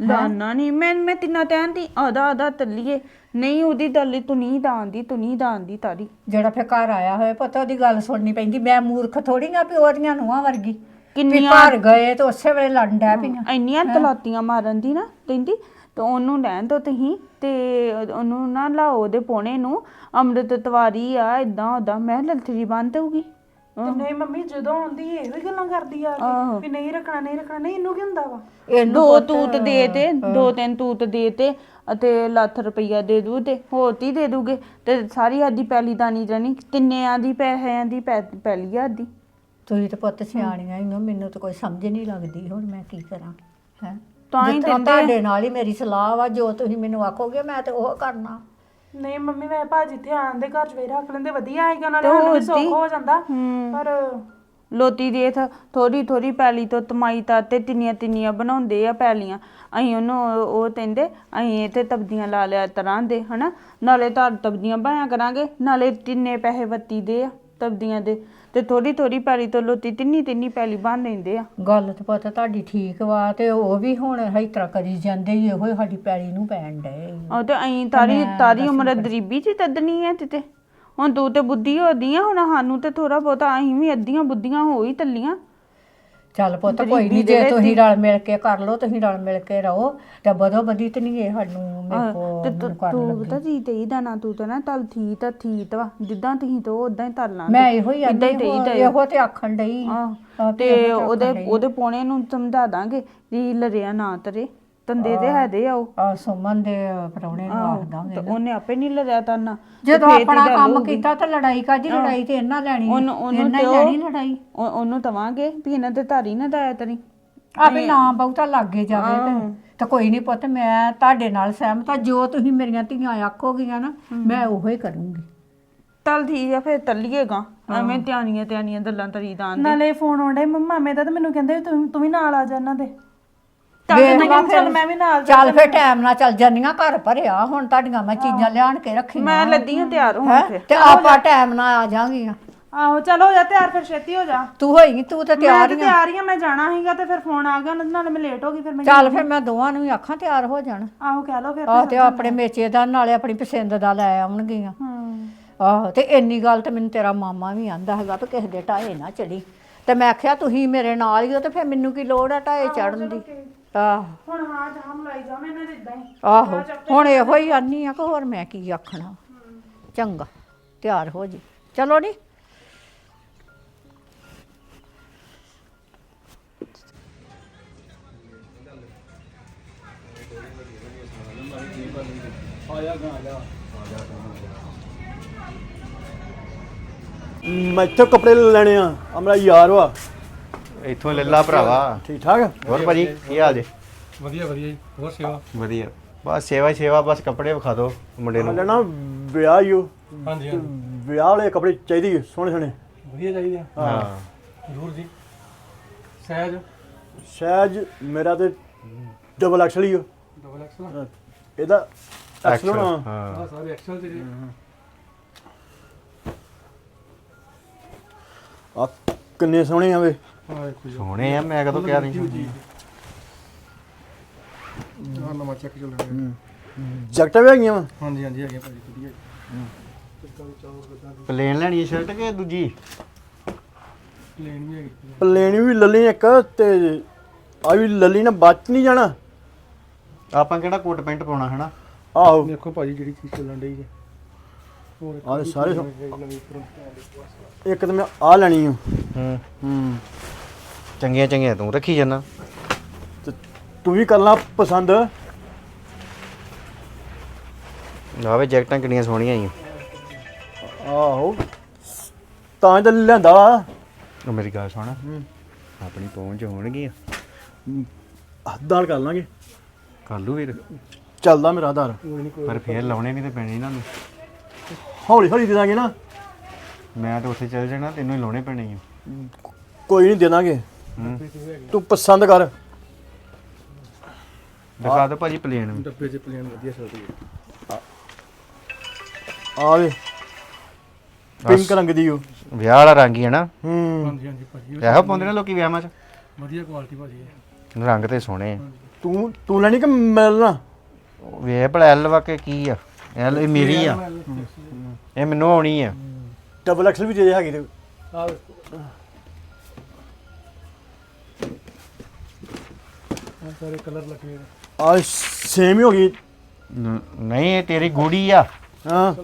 Speaker 3: ਲਾਨਾ ਨਹੀਂ ਮੈਂ ਮੈਂ ਤਿੰਨਾ ਤੈਨ ਦੀ ਆਦਾ ਆਦਾ ਤੱਲੀਏ। ਨਹੀਂ ਉਹਦੀ ਦਲੀ ਤੂੰ ਨਹੀਂ ਦਾਂਦੀ ਤੂੰ ਨਹੀਂ ਦਾਂਦੀ ਤਾਰੀ।
Speaker 1: ਜਿਹੜਾ ਫੇ ਘਰ ਆਇਆ ਹੋਇਆ ਪੁੱਤ ਉਹਦੀ ਗੱਲ ਸੁਣਨੀ ਪੈਂਦੀ। ਮੈਂ ਮੂਰਖ ਥੋੜੀ ਆ ਪਿਓ ਦੀਆਂ ਨੂੰਹਾਂ ਵਰਗੀ। ਕਿੰਨੀਆਂ ਘਰ ਗਏ ਤੇ ਉਸੇ ਵੇਲੇ ਲੜਨ ਡੈ ਪਈਆਂ।
Speaker 3: ਇੰਨੀਆਂ ਤਲਾਤੀਆਂ ਮਾਰਨ ਦੀ ਨਾ ਕਹਿੰਦੀ ਤੇ ਉਹਨੂੰ ਰਹਿਣ ਦੋ ਤੁਸੀਂ ਤੇ ਉਹਨੂੰ ਨਾ ਲਾਓ ਉਹਦੇ ਪੋਣੇ ਨੂੰ। ਅੰਮ੍ਰਿਤ ਤਵਾਰੀ ਆ ਇਦਾਂ ਉਦਾਂ ਮੈਂ ਲਲਥਰੀ ਬੰਨ ਦਊਗੀ।
Speaker 4: ਤੇ ਨਹੀਂ ਮੰਮੀ ਜਦੋਂ ਆਉਂਦੀ ਇਹੋ ਹੀ ਗੱਲਾਂ ਕਰਦੀ ਆ ਕੇ ਵੀ ਨਹੀਂ ਰੱਖਣਾ ਨਹੀਂ ਰੱਖਣਾ। ਨਹੀਂ ਇਹਨੂੰ ਕੀ ਹੁੰਦਾ ਵਾ?
Speaker 1: ਇਹਨੂੰ
Speaker 3: ਦੋ ਤੂਤ ਦੇ ਤੇ ਦੋ ਤਿੰਨ ਤੂਤ ਦੇ ਤੇ ਅਤੇ ਲੱਖ ਰੁਪਈਆ ਦੇ ਦੂ ਤੇ ਹੋਰ ਤੀ ਦੇ ਦੂਗੇ? ਤੇ ਸਾਰੀ ਆਦੀ ਪੈਲੀ ਦਾਨੀ ਜਾਨੀ ਤਿੰਨੇ ਆਦੀ ਪੈਸਿਆਂ ਦੀ ਪੈ- ਪੈਲੀ ਆਦੀ?
Speaker 1: ਤੁਸੀਂ ਤੇ ਪੁੱਤ ਸਿਆਣੀਆਂ ਹੀ ਹੋ ਮੈਨੂੰ ਤਾਂ ਕੋਈ ਸਮਝ ਨਹੀਂ ਲੱਗਦੀ ਹੁਣ ਮੈਂ ਕੀ ਕਰਾਂ ਹੈ?
Speaker 3: ਤਾਂ ਹੀ
Speaker 1: ਜਿੱਥੋਂ ਤੁਹਾਡੇ ਨਾਲ ਹੀ ਮੇਰੀ ਸਲਾਹ ਵਾ ਜੋ ਤੁਸੀਂ ਮੈਨੂੰ ਆਖੋਗੇ ਮੈਂ ਤੇ ਉਹ ਕਰਨਾ।
Speaker 4: ਨਹੀਂ ਮੰਮੀ ਮੈਂ ਭਾਜੀ ਇੱਥੇ ਆਣ ਦੇ ਘਰ ਚ ਵੇ ਰੱਖ ਲੈਂਦੇ ਵਧੀਆ ਹੈਗਾ ਨਾਲੇ ਸਾਨੂੰ ਵੀ ਸੁੱਖ ਹੋ ਜਾਂਦਾ। ਪਰ
Speaker 3: ਲੋਤੀ ਦੇ ਥੋੜੀ ਥੋੜੀ ਪੈਲੀ ਤੋਂ ਤਮਾਈ ਤਾਂ ਤੇ ਤਿੰਨੀਆਂ ਤਿੰਨੀਆਂ ਬਣਾਉਂਦੇ ਆ ਪੈਲੀਆਂ। ਅਸੀਂ ਉਹਨੂੰ ਉਹ- ਕਹਿੰਦੇ ਅਸੀਂ ਇਹ ਤੇ ਤਬਦੀਆਂ ਲਾ ਲਿਆ ਤਰ੍ਹਾਂ ਦੇ ਹਨਾ? ਨਾਲੇ ਤਾਂ ਤਬਦੀਆਂ ਬਾਇਆ ਕਰਾਂਗੇ ਨਾਲੇ ਤਿੰਨੇ ਪੈਸੇ ਵੱਤੀ ਦੇ ਆ ਤਬਦੀਆਂ ਦੇ। ਤੇ ਥੋੜੀ ਥੋੜੀ ਪੈਲੀ ਤੋਂ ਲੋਤੀ ਤਿੰਨੀ ਤਿੰਨੀ ਪੈਲੀ ਬਣ ਲੈਂਦੇ ਆ।
Speaker 1: ਗੱਲ ਤੇ ਪਤਾ ਤੁਹਾਡੀ ਠੀਕ ਵਾ ਤੇ ਉਹ ਵੀ ਹੁਣ ਇਸ ਤਰ੍ਹਾਂ ਕਰੀ ਜਾਂਦੇ ਹੀ ਇਹੋ ਹੀ ਸਾਡੀ ਪੈਲੀ ਨੂੰ ਪੈਣ ਡਏ
Speaker 3: ਉਹ ਤੇ ਅਸੀਂ ਤਾਰੀ ਤਾਰੀ ਉਮਰ ਗਰੀਬੀ ਚ ਤੱਦਣੀ ਆ ਤੇ। ਹੁਣ ਤੂੰ ਤੇ ਬੁੱਧੀ ਹੋਦੀ ਆ ਹੁਣ ਸਾਨੂੰ ਤੇ ਥੋੜਾ ਬਹੁਤਾ ਅਸੀਂ ਵੀ ਅੱਧੀਆਂ ਬੁੱਧੀਆਂ ਹੋ ਹੀ ਤੱਲੀਆਂ।
Speaker 1: ਚੱਲ ਪੁੱਤ ਕੋਈ ਨਹੀਂ ਜੇ ਤੁਸੀਂ ਰਲ ਮਿਲ ਕੇ ਕਰ ਲਓ ਤੁਸੀਂ ਰਲ ਮਿਲ ਕੇ ਰਹੋ। ਤੇ ਬਦੋ ਬਦੀ ਤੇ ਨਹੀਂ ਇਹ ਸਾਨੂੰ ਮੇਰੇ ਕੋ
Speaker 3: ਤੇ ਤੂੰ ਤੂੰ ਜੀ ਤੇ ਇਹਦਾ ਨਾ ਤੂੰ ਤਾਂ ਨਾ ਤਲ ਥੀ ਤਾਂ ਥੀ ਵਾ ਜਿੱਦਾਂ ਤੁਸੀਂ ਤੋਂ ਉਦਾਂ ਹੀ ਤਲ ਲਾਂਗੇ।
Speaker 1: ਮੈਂ ਇਹੋ ਹੀ ਆਂਦੀ ਇਹੋ ਤੇ ਆਖਣ ਡਈ।
Speaker 3: ਤੇ ਉਹਦੇ ਉਹਦੇ ਪੋਣੇ ਨੂੰ ਸਮਝਾ ਦਾਂਗੇ ਜੀ ਲਰਿਆ ਨਾ ਤਰੇ। ਤੰਦੇ ਦੇ ਹੈਦੇ ਆ ਉਹ।
Speaker 1: ਆ ਸੁਮਨ ਦੇ ਪਰੌਣੇ ਨੂੰ ਆਖ ਦਾਂਗੇ
Speaker 3: ਤੇ ਉਹਨੇ ਆਪੇ ਨਹੀਂ ਲਰਿਆ ਤਾਨਾ
Speaker 1: ਜਦੋਂ ਆਪਣਾ ਕੰਮ ਕੀਤਾ ਤਾਂ ਲੜਾਈ ਕਾਦੀ ਲੜਾਈ ਤੇ ਇਹਨਾਂ ਲੈਣੀ
Speaker 3: ਉਹਨੂੰ ਉਹਨੂੰ
Speaker 1: ਇਹਨਾਂ
Speaker 3: ਤੇ
Speaker 1: ਹੀ ਲੈਣੀ ਲੜਾਈ।
Speaker 3: ਉਹ- ਉਹਨੂੰ ਤਵਾਂਗੇ ਵੀ ਇਹਨਾਂ ਤੇ ਧਾਰੀ ਨਾ ਦਾਇਆ ਤਰੀ
Speaker 1: ਆਪੇ ਨਾ ਬਹੁਤਾ ਲੱਗੇ ਜਾਵੇ ਤੇ। ਤਾਂ ਕੋਈ ਨਹੀਂ ਪੁੱਤ ਮੈਂ ਤੁਹਾਡੇ ਨਾਲ ਸਹਿਮਤ ਆ। ਜੋ ਤੁਸੀਂ ਮੇਰੀਆਂ ਧੀਆਂ ਆਖੋਗੀਆਂ ਨਾ ਮੈਂ ਉਹੋ ਹੀ ਕਰੂੰਗੀ।
Speaker 3: ਚੱਲ ਠੀਕ ਆ ਫਿਰ ਤੱਲੀਏਗਾ। ਐਵੇਂ ਤਿਆਨੀਆਂ ਤਿਆਨੀਆਂ ਗੱਲਾਂ ਤਰੀ ਦਾਂ।
Speaker 4: ਨਾਲੇ ਫੋਨ ਆਉਂਦੇ ਮਾਮੇ ਦਾ ਤੇ ਮੈਨੂੰ ਕਹਿੰਦੇ ਤੂੰ ਤੂੰ ਵੀ ਨਾਲ ਆ ਜਾ ਇਹਨਾਂ ਦੇ।
Speaker 1: ਵੇਖ ਲਾ
Speaker 4: ਚੱਲ ਮੈਂ ਵੀ ਨਾਲ
Speaker 1: ਚੱਲ ਫੇ ਟਾਈਮ ਨਾਲ ਚੱਲ ਜੰਨੀਆਂ ਘਰ ਭਰਿਆ ਹੁਣ ਤੁਹਾਡੀਆਂ ਮੈਂ ਚੀਜ਼ਾਂ ਲਿਆਣ ਕੇ ਰੱਖੀਆਂ
Speaker 3: ਮੈਂ ਲੱਦੀ ਹਾਂ ਤਿਆਰ ਹੋਣ
Speaker 1: ਹੈਂ?
Speaker 3: ਫਿਰ
Speaker 1: ਤੇ ਆਪਾਂ ਟਾਈਮ ਨਾਲ ਆ ਜਾਾਂਗੀਆਂ
Speaker 4: ਆਹੋ ਚਲ ਹੋ ਜਾ ਤਿਆਰ ਫਿਰ ਛੇਤੀ ਹੋ ਜਾ।
Speaker 1: ਤੂੰ ਹੋਈ ਤੂੰ ਤੇ
Speaker 4: ਮੈਂ
Speaker 1: ਤਿਆਰ
Speaker 4: ਤੇ
Speaker 1: ਹੀ ਆ।
Speaker 4: ਤਿਆਰ ਹੀ ਆ ਮੈਂ ਜਾਣਾ ਸੀਗਾ ਤੇ ਫਿਰ ਫੋਨ ਆ ਗਿਆ ਨਾਲੇ ਮੈਂ ਲੇਟ ਹੋ ਗਈ ਫਿਰ ਮੈਂ
Speaker 1: ਚੱਲ ਫਿਰ ਮੈਂ ਦੋਵਾਂ ਨੂੰ ਵੀ ਆਖਾਂ ਤਿਆਰ ਹੋ ਜਾਣ।
Speaker 4: ਆਹੋ ਕਹਿ ਲਓ ਫਿਰ
Speaker 1: ਆਹ ਤੇ ਆਪਣੇ ਮੇਚੇ ਦਾ ਨਾਲੇ ਆਪਣੀ ਪਸੰਦ ਦਾ ਲੈ ਆਉਣਗੀਆਂ।
Speaker 4: ਹੂੰ।
Speaker 1: ਆਹੋ ਤੇ ਇੰਨੀ ਗੱਲ ਤੇ ਮੈਨੂੰ ਤੇਰਾ ਮਾਮਾ ਵੀ ਆਂਦਾ ਹੈਗਾ ਵੀ ਕਿਸੇ ਦੇ ਢਾਏ ਨਾ ਚੜੀ। ਤੇ ਮੈਂ ਆਖਿਆ ਤੁਸੀਂ ਮੇਰੇ ਨਾਲ ਹੀ ਹੋ ਤੇ ਫਿਰ ਮੈਨੂੰ ਕੀ ਲੋੜ ਆ ਢਾਏ ਚੜਨ ਦੀ? ਆਹ।
Speaker 4: ਹੁਣ ਹਾਂ ਇਦਾਂ ਹੀ।
Speaker 1: ਆਹੋ ਇਹੋ ਹੀ ਆਨੀ ਆ ਕਿ ਹੋਰ ਮੈਂ ਕੀ ਆਖਣਾ। ਚੰਗਾ ਤਿਆਰ ਹੋ ਜੀ। ਚਲੋ ਨੀ।
Speaker 5: ਮੈਂ ਇੱਥੇ ਕੱਪੜੇ ਲੈਣੇ ਆ। ਆ ਮੇਰਾ ਯਾਰ ਵਾ।
Speaker 6: ਇੱਥੋਂ ਲੱਲਾ ਭਰਾਵਾ।
Speaker 5: ਠੀਕ ਠਾਕ?
Speaker 6: ਹੋਰ ਭਾਜੀ ਕੀ ਹਾਲ ਜੇ?
Speaker 7: ਵਧੀਆ ਵਧੀਆ ਜੀ। ਹੋਰ ਸੇਵਾ?
Speaker 6: ਵਧੀਆ। ਬਸ ਸੇਵਾ ਹੀ ਸੇਵਾ ਬਸ ਕੱਪੜੇ ਵਿਖਾ ਦਿਓ ਮੁੰਡੇ ਨੂੰ।
Speaker 5: ਨਾ ਵਿਆਹ ਹੀ ਉਹ
Speaker 7: ਹਾਂਜੀ ਹਾਂਜੀ।
Speaker 5: ਵਿਆਹ ਵਾਲੇ ਕੱਪੜੇ ਚਾਹੀਦੇ ਸੋਹਣੇ ਸੋਹਣੇ।
Speaker 7: ਵਧੀਆ ਚਾਹੀਦੇ ਆ।
Speaker 6: ਹਾਂ।
Speaker 7: ਜ਼ਰੂਰ ਜੀ। ਸਹਿਜ?
Speaker 5: ਸਹਿਜ ਮੇਰਾ ਤੇ ਡਬਲ ਐਕਸਲ ਹੀ ਉਹ
Speaker 7: ਡਬਲ ਐਕਸਲ
Speaker 5: ਇਹਦਾ ਐਕਸਲ ਹੋਣਾ।
Speaker 6: ਹਾਂ।
Speaker 7: ਸਾਰੇ ਐਕਸਲ ਤੇ ਜੀ।
Speaker 5: ਆ ਕਿੰਨੇ ਸੋਹਣੇ ਆ
Speaker 7: ਆ ਦੇਖੋ ਜੀ
Speaker 6: ਸੋਹਣੇ ਆ ਮੈਂ ਕਦੋਂ ਕਿਹਾ ਨਹੀਂ
Speaker 7: ਆ ਨਵਾਂ ਚੈੱਕ ਚੱਲ ਰਿਹਾ।
Speaker 5: ਜੈਕਟਾਂ ਵੀ ਹੈਗੀਆਂ ਵਾ?
Speaker 7: ਹਾਂਜੀ ਹਾਂਜੀ ਹੈਗੇ ਭਾਜੀ ਵਧੀਆ
Speaker 6: ਪਲੇਨ ਲੈਣੀ ਹੈ ਸ਼ਰਟ ਕਿ ਦੂਜੀ?
Speaker 7: ਪਲੇਨ ਵੀ ਹੈਗੀ।
Speaker 5: ਪਲੇਨ ਵੀ ਲੱਲੀ ਇੱਕ ਤੇ ਆ ਵੀ ਲੱਲੀ ਨਾ ਬਚ ਨਹੀਂ ਜਾਣਾ।
Speaker 6: ਆਪਾਂ ਕਿਹੜਾ ਕੋਟ ਪੈਂਟ ਪਾਉਣਾ ਹਨਾ?
Speaker 5: ਆਹੋ।
Speaker 7: ਦੇਖੋ ਭਾਜੀ ਜਿਹੜੀ ਚੀਜ਼ ਚੱਲਣ ਡਈ ਹੈ ਹੋਰ
Speaker 5: ਆਹ ਸਾਰੇ ਇੱਕ ਤਾਂ ਮੈਂ ਆ ਲੈਣੀ ਆ।
Speaker 6: ਹੂੰ।
Speaker 5: ਹੂੰ।
Speaker 6: ਚੰਗੀਆਂ ਚੰਗੀਆਂ ਤੂੰ ਰੱਖੀ ਜਾਣਾ
Speaker 5: ਤੇ ਤੂੰ ਵੀ ਕਰ ਲਾ ਪਸੰਦ।
Speaker 6: ਆਵੇ ਜੈਕਟਾਂ ਕਿੰਨੀਆਂ ਸੋਹਣੀਆਂ ਆਈਆਂ।
Speaker 5: ਆਹੋ ਤਾਂ ਤਾਂ ਲਿਆਂਦਾ ਵਾ।
Speaker 6: ਉਹ ਮੇਰੀ ਗੱਲ ਸੁਣ। ਆਪਣੀ ਪਹੁੰਚ ਹੋਣਗੀਆਂ।
Speaker 5: ਹੱਦਾਂ ਕਰ ਲਾਂਗੇ।
Speaker 6: ਕਰ ਲੂ ਵੀਰ।
Speaker 5: ਚੱਲਦਾ ਮੇਰਾ ਆਧਾਰ
Speaker 6: ਪਰ ਫੇਰ ਲਾਉਣੇ ਵੀ ਤੇ ਪੈਣੇ ਇਹਨਾਂ ਨੂੰ।
Speaker 5: ਹੌਲੀ ਹੌਲੀ ਦੇ ਦਾਂਗੇ ਨਾ।
Speaker 6: ਮੈਂ ਤਾਂ ਉੱਥੇ ਚੱਲ ਜਾਣਾ ਤੈਨੂੰ ਹੀ ਲਾਉਣੇ ਪੈਣੇ ਆ।
Speaker 5: ਕੋਈ ਨਹੀਂ ਦੇ ਦਾਂਗੇ। ਤੂੰ ਪਸੰਦ ਕਰ।
Speaker 6: ਦਿਖਾ ਦਿਓ ਭਾਜੀ ਪਲੇਨ ਵੀ।
Speaker 7: ਡੱਬੇ 'ਚ ਪਲੇਨ ਵਧੀਆ ਚੱਲਦੀ ਹੈ।
Speaker 5: ਆ ਵੇ ਪਿੰਕ ਰੰਗ ਦੀ ਉਹ
Speaker 6: ਵਿਆਹ ਵਾਲਾ ਰੰਗ ਹੀ ਹੈ ਨਾ।
Speaker 5: ਹੂੰ।
Speaker 7: ਹਾਂਜੀ ਹਾਂਜੀ ਭਾਜੀ
Speaker 6: ਇਹੋ ਪਾਉਂਦੇ ਨੇ ਲੋਕੀ ਵਿਆਹਾਂ 'ਚ?
Speaker 7: ਵਧੀਆ ਕੁਆਲਿਟੀ ਭਾਜੀ ਹੈ
Speaker 6: ਰੰਗ ਤੇ ਸੋਹਣੇ ਆ।
Speaker 5: ਤੂੰ ਤੂੰ ਲੈਣੀ ਕਿ ਮਿਲਣਾ
Speaker 6: ਵੇ ਭਲਾ ਐਲ ਵਾ ਕੇ ਕੀ ਆ। ਐਲ ਇਹ ਮੇਰੀ ਆ। ਇਹ ਮੈਨੂੰ ਆਉਣੀ ਆ।
Speaker 5: ਡਬਲ ਐਕਸਲ ਵੀ ਜੇ ਹੈਗੀ ਤੇ।
Speaker 7: ਆ ਦੇਖੋ ਆ ਸਾਰੇ ਕਲਰ ਲੱਗੇ ਹੋਏ ਆ।
Speaker 5: ਆ ਸੇਮ ਹੀ ਹੋ ਗਈ।
Speaker 6: ਨ- ਨਹੀਂ ਇਹ ਤੇਰੀ ਗੂੜੀ ਆ।
Speaker 5: ਹਾਂ।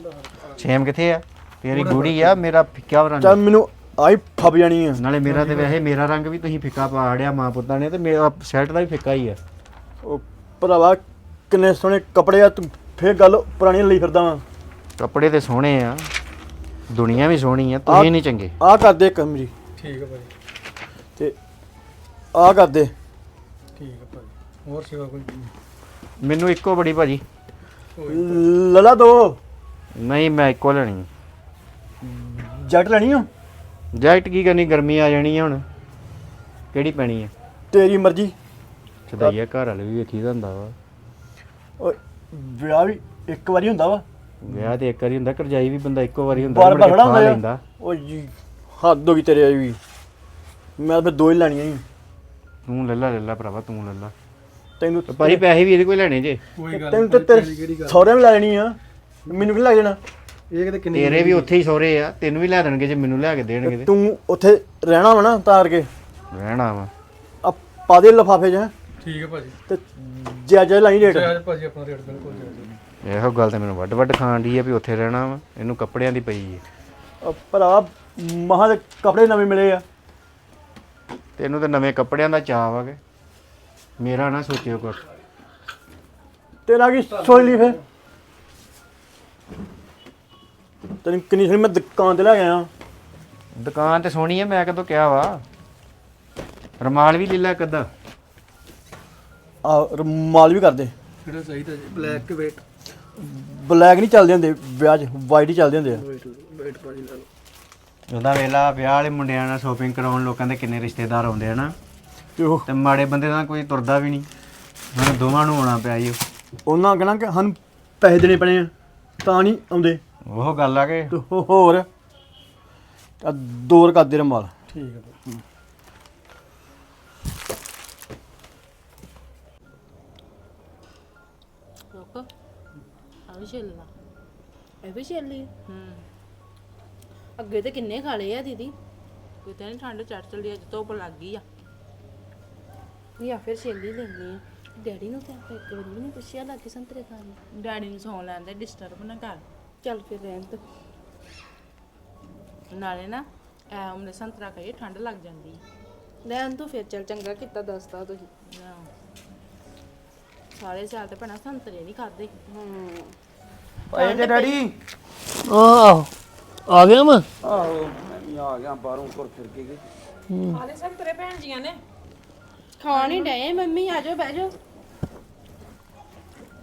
Speaker 6: ਸੇਮ ਕਿੱਥੇ ਆ? ਤੇਰੀ ਗੂੜੀ ਆ ਮੇਰਾ ਫਿੱਕਾ ਰੰਗ।
Speaker 5: ਚੱਲ ਮੈਨੂੰ ਆਈ ਫੱਬ ਜਾਣੀ ਆ।
Speaker 6: ਨਾਲੇ ਮੇਰਾ ਤੇ ਵੈਸੇ ਮੇਰਾ ਰੰਗ ਵੀ ਤੁਸੀਂ ਫਿੱਕਾ ਪਾੜਿਆ ਮਾਂ ਪੁੱਤਾਂ ਨੇ ਤੇ ਮੇਰਾ ਸ਼ਰਟ ਦਾ ਵੀ ਫਿੱਕਾ ਹੀ ਆ।
Speaker 5: ਉਹ ਭਰਾਵਾ ਕਿੰਨੇ ਸੋਹਣੇ ਕੱਪੜੇ ਆ ਤੂੰ ਫੇਰ ਗੱਲ ਪੁਰਾਣੀ ਲਈ ਫਿਰਦਾ ਵਾਂ।
Speaker 6: ਕੱਪੜੇ ਤੇ ਸੋਹਣੇ ਆ ਦੁਨੀਆ ਵੀ ਸੋਹਣੀ ਆ ਤੁਸੀਂ ਨਹੀਂ ਚੰਗੇ।
Speaker 5: ਆ ਕਰ ਦੇ ਇੱਕ ਮੇਰੀ।
Speaker 7: ਠੀਕ ਹੈ ਭਾਜੀ
Speaker 5: ਤੇ ਆ ਕਰ ਦੇ।
Speaker 7: ਹੈ ਹੋਰ ਸੇਵਾ ਕੋਈ
Speaker 6: ਮੈਨੂੰ ਇੱਕੋ ਬੜੀ ਭਾਜੀ।
Speaker 5: ਲਲਾ ਦੋ।
Speaker 6: ਨਹੀਂ ਮੈਂ ਇੱਕੋ ਲੈਣੀ। ਆ।
Speaker 5: ਜੈਕਟ ਲੈਣੀ ਆ?
Speaker 6: ਜੈਕਟ ਕੀ ਕਰਨੀ ਗਰਮੀ ਆ ਜਾਣੀ ਹੁਣ। ਕਿਹੜੀ ਪੈਣੀ ਆ?
Speaker 5: ਤੇਰੀ ਮਰਜ਼ੀ।
Speaker 6: ਛਦਾਈਆ ਘਰ ਵਾਲੇ ਵੀ ਵੇਖੀ ਦਾ ਹੁੰਦਾ ਵਾ।
Speaker 5: ਓਏ ਵਿਆਹ ਵੀ ਇੱਕ ਵਾਰੀ ਹੁੰਦਾ ਵਾ।
Speaker 6: ਵਿਆਹ ਤੇ ਇੱਕ ਵਾਰੀ ਹੁੰਦਾ ਕਰਜਾਈ ਵੀ ਬੰਦਾ ਇੱਕੋ ਵਾਰੀ ਹੁੰਦਾ
Speaker 5: ਬਾਰ
Speaker 6: ਮੁੜ
Speaker 5: ਬਾਰ
Speaker 6: ਕੇ
Speaker 5: ਖੜਾ
Speaker 6: ਖਾ
Speaker 5: ਹੁੰਦਾ
Speaker 6: ਲੈਂਦਾ।
Speaker 5: ਆ ਓ ਜੀ ਹੱਦ ਹੋ ਗਈ ਤੇਰੇ ਵਾਲੀ। ਵੀ ਮੈਂ ਤਾਂ ਫਿਰ ਦੋ ਹੀ ਲੈਣੀਆਂ ਸੀ
Speaker 6: ਤੂੰ ਲੱਲਾ ਲੱਲਾ ਭਰਾਵਾ ਤੂੰ ਲੱਲਾ
Speaker 5: ਤੈਨੂੰ
Speaker 6: ਭਾਜੀ ਪੈਸੇ ਵੀ ਇਹਦੇ ਕੋਈ ਲੈਣੇ ਜੇ।
Speaker 7: ਕੋਈ ਗੱਲ
Speaker 5: ਤੈਨੂੰ ਤੇ ਤੇਰੇ ਸਹੁਰੇ ਵੀ ਲੈ ਲੈਣੀ ਆ। ਮੈਨੂੰ ਕਿ ਲੱਗ ਜਾਣਾ?
Speaker 7: ਇਹ ਕਿਤੇ ਕਿੰਨੀ
Speaker 6: ਤੇਰੇ ਵੀ ਉੱਥੇ ਹੀ ਸੋਰੇ ਆ ਤੈਨੂੰ ਵੀ ਲੈ ਦੇਣਗੇ ਜੇ ਮੈਨੂੰ ਲਿਆ ਕੇ ਦੇਣਗੇ ਤੇ
Speaker 5: ਤੂੰ। ਉੱਥੇ ਰਹਿਣਾ ਵਾ ਨਾ ਤਾਰ ਕੇ?
Speaker 6: ਰਹਿਣਾ ਵਾ।
Speaker 5: ਆ ਪਾ ਦੇ ਲਫਾਫੇ 'ਚ। ਹੈਂ,
Speaker 7: ਠੀਕ ਹੈ ਭਾਜੀ।
Speaker 5: ਤੇ ਜੇ ਅੱਜ ਲਾਈ ਰੇਟ।
Speaker 7: ਅੱਜ ਭਾਜੀ ਆਪਣਾ ਰੇਟ ਬਿਲਕੁਲ ਜਾਇਜ਼ ਹੈ
Speaker 6: ਇਹੋ ਗੱਲ ਤੇ ਮੈਨੂੰ ਵੱਡ ਵੱਡ ਖਾਣ ਦੀ ਆ ਵੀ ਉੱਥੇ ਰਹਿਣਾ ਵਾ ਇਹਨੂੰ ਕੱਪੜਿਆਂ ਦੀ ਪਈ ਹੈ
Speaker 5: ਉਹ ਭਰਾ ਮਹਾਂ ਦੇ ਕੱਪੜੇ ਨਵੇਂ ਮਿਲੇ ਆ।
Speaker 6: ਤੈਨੂੰ ਤਾਂ ਨਵੇਂ ਕੱਪੜਿਆਂ ਦਾ ਚਾਅ ਵਾਗੇ ਮੇਰਾ ਨਾ ਸੋਚਿਓ ਕੁਛ।
Speaker 5: ਤੇਰਾ ਕੀ ਸੋਚ ਲਈ ਫੇ ਤੈਨੂੰ ਕਿੰਨੀ ਸੋਹਣੀ ਮੈਂ ਦੁਕਾਨ ਤੇ ਲੈ ਗਿਆ
Speaker 6: ਦੁਕਾਨ ਤੇ ਸੋਹਣੀ ਆ ਮੈਂ ਕਦੋਂ ਕਿਹਾ ਵਾ? ਰਮਾਲ ਵੀ ਲੈ ਲੈ ਕਦਾ
Speaker 5: ਆ ਰਮਾਲ ਵੀ ਕਰ ਦੇ
Speaker 7: ਕਿਹੜਾ ਚਾਹੀਦਾ ਜੀ ਬਲੈਕ ਵੇਟ
Speaker 5: ਬਲੈਕ ਨਹੀਂ ਚੱਲਦੇ ਹੁੰਦੇ ਵਿਆਹ 'ਚ ਵਾਈਟ ਹੀ ਚੱਲਦੇ ਹੁੰਦੇ ਆ।
Speaker 6: ਉਹਦਾ ਵੇਲਾ ਵਿਆਹ ਵਾਲੇ ਮੁੰਡਿਆਂ ਨਾਲ ਸ਼ੋਪਿੰਗ ਕਰਾਉਣ ਲੋਕਾਂ ਦੇ ਕਿੰਨੇ ਰਿਸ਼ਤੇਦਾਰ ਆਉਂਦੇ ਆ ਨਾ।
Speaker 5: ਤੇ ਉਹ
Speaker 6: ਤੇ ਮਾੜੇ ਬੰਦੇ ਦਾ ਕੋਈ ਤੁਰਦਾ ਵੀ ਨਹੀਂ। ਹੁਣ ਦੋਵਾਂ ਨੂੰ ਆਉਣਾ ਪਿਆ ਜੀ
Speaker 5: ਉਹਨਾਂ ਕਹਿਣਾ ਕਿ ਸਾਨੂੰ ਪੈਸੇ ਦੇਣੇ ਪੈਣੇ ਆ ਤਾਂ ਨਹੀਂ ਆਉਂਦੇ।
Speaker 6: ਉਹ ਗੱਲ ਆ ਕਿ
Speaker 5: ਤੇ ਹੋ- ਹੋਰ? ਆ ਦੌਰ ਕਰਦੇ ਰਮਾਲ
Speaker 7: ਠੀਕ ਹੈ। ਭਾਜੀ
Speaker 8: ਰੁਕ। ਆ ਵੀ ਛਿੱਲ ਲਾ। ਇਹ ਵੀ ਛਿੱਲ ਲਈ ਹੂੰ। ਅੱਗੇ ਤੇ ਕਿੰਨੇ ਖਾ ਲਏ ਆ ਦੀਦੀ। ਕੋਈ ਤਾਂ ਨਹੀਂ ਠੰਡ ਚੜ ਚਲਦੀ ਅੱਜ ਧੁੱਪ ਲੱਗ ਗਈ ਆ। ਜਾਂ ਫਿਰ ਛਿੱਲ ਹੀ ਲੈਂਦੇ ਆ। ਡੈਡੀ ਨੂੰ ਤਾਂ ਆਪਾਂ ਇੱਕ ਵਾਰੀ ਵੀ ਨਹੀਂ ਪੁੱਛਿਆ ਲੱਗੇ ਸੰਤਰੇ ਖਾਣ ਨੂੰ। ਡੈਡੀ ਨੂੰ ਸੌਣ ਲੈਂਦੇ ਡਿਸਟਰਬ ਨਾ ਕਰ। ਚੱਲ ਫਿਰ ਰਹਿਣ ਦੋ। ਨਾਲੇ ਨਾ ਐ ਉਹਨੇ ਸੰਤਰਾ ਖਾਈਏ ਠੰਡ ਲੱਗ ਜਾਂਦੀ। ਹੈ ਲੈਣ ਤੋਂ ਫਿਰ ਚੱਲ ਚੰਗਾ ਕੀਤਾ ਦੱਸਦਾ ਤੁਸੀਂ। ਸਾਰੇ ਸਾਲ ਤੇ ਭਣਾ ਸੰਤਰੇ ਨਹੀਂ ਖਾਦੇ
Speaker 9: ਓਏ ਜੇ ਡੈਡੀ?
Speaker 10: ਆਹ ਆ ਗਿਆ ਮੈਂ
Speaker 9: ਆਹੋ ਮੈਂ ਵੀ ਆ ਗਿਆ ਬਾਹਰੋਂ ਤੁਰ ਫਿਰ ਕੇ ਗਏ।
Speaker 2: ਸੰਤਰੇ ਭੈਣ ਜੀਆਂ ਨੇ।
Speaker 8: ਖਾਣ ਹੀ ਡਏ ਮੰਮੀ ਆ ਜਾਓ ਬਹਿ ਜਾਓ।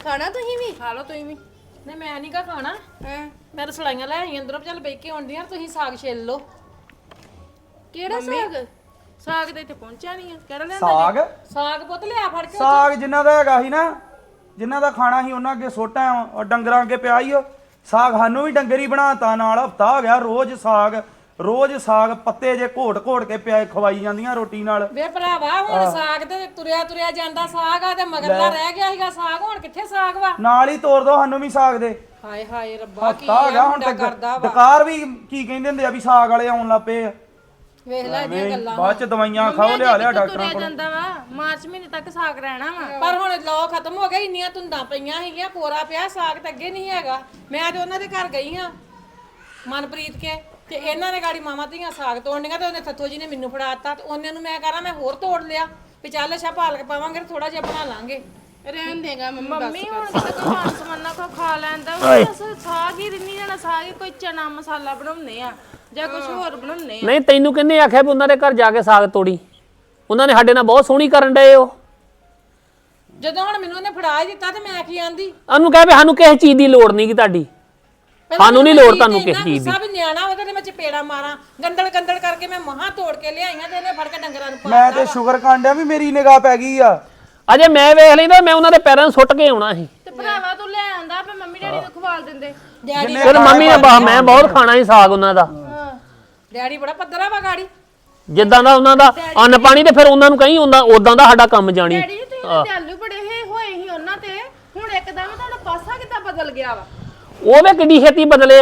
Speaker 8: ਖਾਣਾ ਤੁਸੀਂ ਵੀ? ਖਾ ਲਓ ਤੁਸੀਂ ਵੀ।
Speaker 2: ਨਹੀਂ ਮੈਂ ਨਹੀਂ ਕਾ ਖਾਣਾ। ਮੈਂ ਤਾਂ ਸਲਾਈਆਂ ਲੈ ਆਈ ਅੰਦਰੋਂ ਚੱਲ ਬੈ ਕੇ ਆਉਂਦੀਆਂ ਤੁਸੀਂ ਸਾਗ ਛਿੱਲ ਲਓ।
Speaker 8: ਕਿਹੜਾ ਸਾਗ? ਸਾਗ ਤੇ ਇੱਥੇ ਪਹੁੰਚਿਆ ਨਹੀਂ ਆ। ਕਿਹੜਾ
Speaker 9: ਸਾਗ?
Speaker 2: ਸਾਗ ਪੁੱਤ ਲਿਆ ਫੜ ਕੇ
Speaker 9: ਸਾਗ ਜਿਨ੍ਹਾਂ ਦਾ ਹੈਗਾ ਸੀ ਨਾ ਜਿਨ੍ਹਾਂ ਦਾ ਖਾਣਾ ਸੀ ਉਹਨਾਂ ਅੱਗੇ ਸੋਟਾ ਉਹ ਡੰਗਰਾਂ ਅੱਗੇ ਪਿਆ ਹੀ ਉਹ ਸਾਗ ਸਾਨੂੰ ਵੀ ਡੰਗਰੀ ਬਣਾਤਾ ਨਾਲ ਹਫਤਾ ਹੋ ਗਿਆ ਰੋਜ਼ ਸਾਗ ਰੋਜ਼ ਸਾਗ ਪੱਤੇ ਜੇ ਘੋਟ ਘੋਟ ਕੇ ਪਿਆ ਖਵਾਈ ਜਾਂਦੀਆਂ ਰੋਟੀ ਨਾਲ।
Speaker 2: ਵੇ ਭਰਾਵਾ ਹੁਣ ਸਾਗ ਤੇ ਤੁਰਿਆ ਤੁਰਿਆ ਜਾਂਦਾ ਸਾਗ ਆ ਤੇ ਮਗਰਲਾ ਰਹਿ ਗਿਆ ਸੀਗਾ ਸਾਗ ਹੁਣ ਕਿੱਥੇ ਸਾਗ ਵਾ?
Speaker 9: ਨਾਲ ਹੀ ਤੋੜ ਦੋ ਸਾਨੂੰ ਵੀ ਸਾਗ ਦੇ।
Speaker 2: ਹਾਏ ਹਾਏ ਰੱਬਾ ਕੀ ਆ
Speaker 9: ਹੁਣ
Speaker 2: ਮੁੰਡਾ
Speaker 9: ਤੇ
Speaker 2: ਕਰਦਾ ਵਾ।
Speaker 9: ਡਕਾਰ ਵੀ ਕੀ ਕਹਿੰਦੇ ਹੁੰਦੇ ਆ ਵੀ ਸਾਗ ਵਾਲੇ ਆਉਣ ਲੱਗ ਪਏ ਆ।
Speaker 2: ਵੇਖ ਲੈ ਇਹਦੀਆਂ ਗੱਲਾਂ
Speaker 9: ਬਾਅਦ ਚ ਦਵਾਈਆਂ ਖਾਓ ਲਿਆ ਲਿਆ ਡਾਕਟਰਾਂ
Speaker 8: ਤੁਰਿਆ
Speaker 9: ਕੋਲ
Speaker 8: ਜਾਂਦਾ ਵਾ। ਮਾਰਚ ਮਹੀਨੇ ਤੱਕ ਸਾਗ ਰਹਿਣਾ ਵਾ।
Speaker 2: ਪਰ ਹੁਣ ਲੋ ਖਤਮ ਹੋ ਗਿਆ ਇੰਨੀਆਂ ਧੁੰਦਾਂ ਪਈਆਂ ਸੀਗੀਆਂ ਕੋਰਾ ਪਿਆ ਸਾਗ ਤਾਂ ਅੱਗੇ ਨਹੀਂ ਹੈਗਾ। ਮੈਂ ਤੇ ਉਹਨਾਂ ਦੇ ਘਰ ਗਈ ਹਾਂ ਮਨਪ੍ਰੀਤ ਕੇ। ਤੇ ਇਹਨਾਂ ਨੇ ਗਾੜੀ ਮਾਮਾ ਧੀਆਂ ਸਾਗ ਤੋੜਨੀਆਂ ਤੇ ਉਹਨੇ ਥੱਥੋ ਜੀ ਨੇ ਮੈਨੂੰ ਫੜਾਤਾ ਤੇ ਉਹਨੇ ਨੂੰ ਮੈਂ ਕਹਾਂ ਮੈਂ ਹੋਰ ਤੋੜ ਲਿਆ ਵੀ ਚੱਲ ਅੱਛਾ ਪਾਲਕ ਪਾਵਾਂਗੇ ਥੋੜਾ ਜਿਹਾ ਬਣਾ ਲਾਂਗੇ।
Speaker 8: ਰਹਿਣ ਦੇਗਾ ਮੰਮੀ ਮੰਮੀ ਹੁਣ ਕਿਤੇ ਕੋਈ ਮਾਨ ਸਮਾਨਾ ਕੋ ਖਾ ਲੈਂਦਾ ਉਹ ਸਾਗ ਹੀ ਰਿੰਨੀ ਜਾਣਾ ਸਾਗ ਹੀ ਕੋਈ ਚਨਾ ਮਸਾਲਾ ਬਣਾਉਂਦੇ ਆ ਜਾਂ ਕੁਝ ਹੋਰ ਬਣਾਉਂਦੇ ਆ।
Speaker 10: ਨਹੀਂ ਤੈਨੂੰ ਕਿੰਨੇ ਆਖਿਆ ਵੀ ਉਹਨਾਂ ਦੇ ਘਰ ਜਾ ਕੇ ਸਾਗ ਤੋੜੀ? ਉਹਨਾਂ ਨੇ ਸਾਡੇ ਨਾਲ ਬਹੁਤ ਸੋਹਣੀ ਕਰਨ ਡਏ ਉਹ।
Speaker 2: ਜਦੋਂ ਹੁਣ ਮੈਨੂੰ ਉਹਨੇ ਫੜਾ ਹੀ ਦਿੱਤਾ ਤੇ ਮੈਂ ਕੀ ਆਂਦੀ?
Speaker 10: ਉਹਨੂੰ ਕਹਿ ਵੀ ਸਾਨੂੰ ਕਿਸੇ ਚੀਜ਼ ਦੀ ਲੋੜ ਨਹੀਂ ਗੀ ਤੁਹਾਡੀ। ਸਾਨੂੰ ਨਹੀਂ ਲੋੜ ਤੁਹਾਨੂੰ ਕਿਸੇ ਚੀਜ਼ ਦੀ।
Speaker 2: ਸਭ ਨਿਆਣਾ ਉਹਦੇ ਤੇ ਮੈਂ ਚਪੇੜਾ ਮਾਰਾਂ ਗੰਦਲ ਗੰਦਲ ਕਰਕੇ ਮੈਂ ਮਹਾ ਤੋੜ ਕੇ ਲਿਆਈਆਂ ਤੇ ਇਹਨੇ ਫੜ ਕੇ ਡੰਗਰਾਂ ਨੂੰ ਪਾ
Speaker 9: ਮੈਂ ਤੇ ਸ਼ੁਗਰ ਕਾਂਡਿਆ ਵੀ ਮੇਰੀ ਨਿਗਾਹ ਪੈ ਗਈ ਆ।
Speaker 10: ਅਜੇ ਮੈਂ ਵੇਖ ਲੈਂਦਾ ਮੈਂ ਉਹਨਾਂ ਦੇ ਪੈਰਾਂ ਨੂੰ ਸੁੱਟ ਕੇ ਆਉਣਾ ਸੀ।
Speaker 8: ਤੇ ਭਰਾਵਾ ਤੂੰ ਲੈ ਆਂਦਾ ਆਪੇ ਮੰਮੀ ਡੈਡੀ ਨੂੰ ਖਵਾਲ ਦਿੰਦੇ।
Speaker 2: ਡੈਡੀ
Speaker 10: ਫਿਰ ਮੰਮੀ ਨੇ ਬਾ ਮੈਂ ਬਹੁਤ ਖਾਣਾ ਸੀ ਸਾਗ ਉਹਨਾਂ ਦਾ।
Speaker 2: ਡੈਡੀ ਬੜਾ ਪੱਧਰਾ ਵਾ ਗਾੜੀ।
Speaker 10: ਜਿੱਦਾਂ ਦਾ ਉਹਨਾਂ ਦਾ ਅੰਨ ਪਾਣੀ ਤੇ ਫਿਰ ਉਹਨਾਂ ਨੂੰ ਕਹੀਂ ਹੁੰਦਾ ਉਦਾਂ ਦਾ ਸਾਡਾ ਕੰਮ ਜਾਣੀ।
Speaker 8: ਡੈਡੀ ਜੀ ਤੁਸੀਂ ਤੇ ਆਲੂ ਬੜੇ ਹੈ ਹੋਏ ਸੀ ਉਹਨਾਂ ਤੇ। ਹੁਣ ਇੱਕਦਮ ਤੁਹਾਡਾ ਪਾਸਾ ਕਿੱਦਾਂ ਬਦਲ ਗਿਆ ਵਾ?
Speaker 10: ਉਹ ਵੀ ਕਿੱਡੀ ਛੇਤੀ ਬਦਲੇ।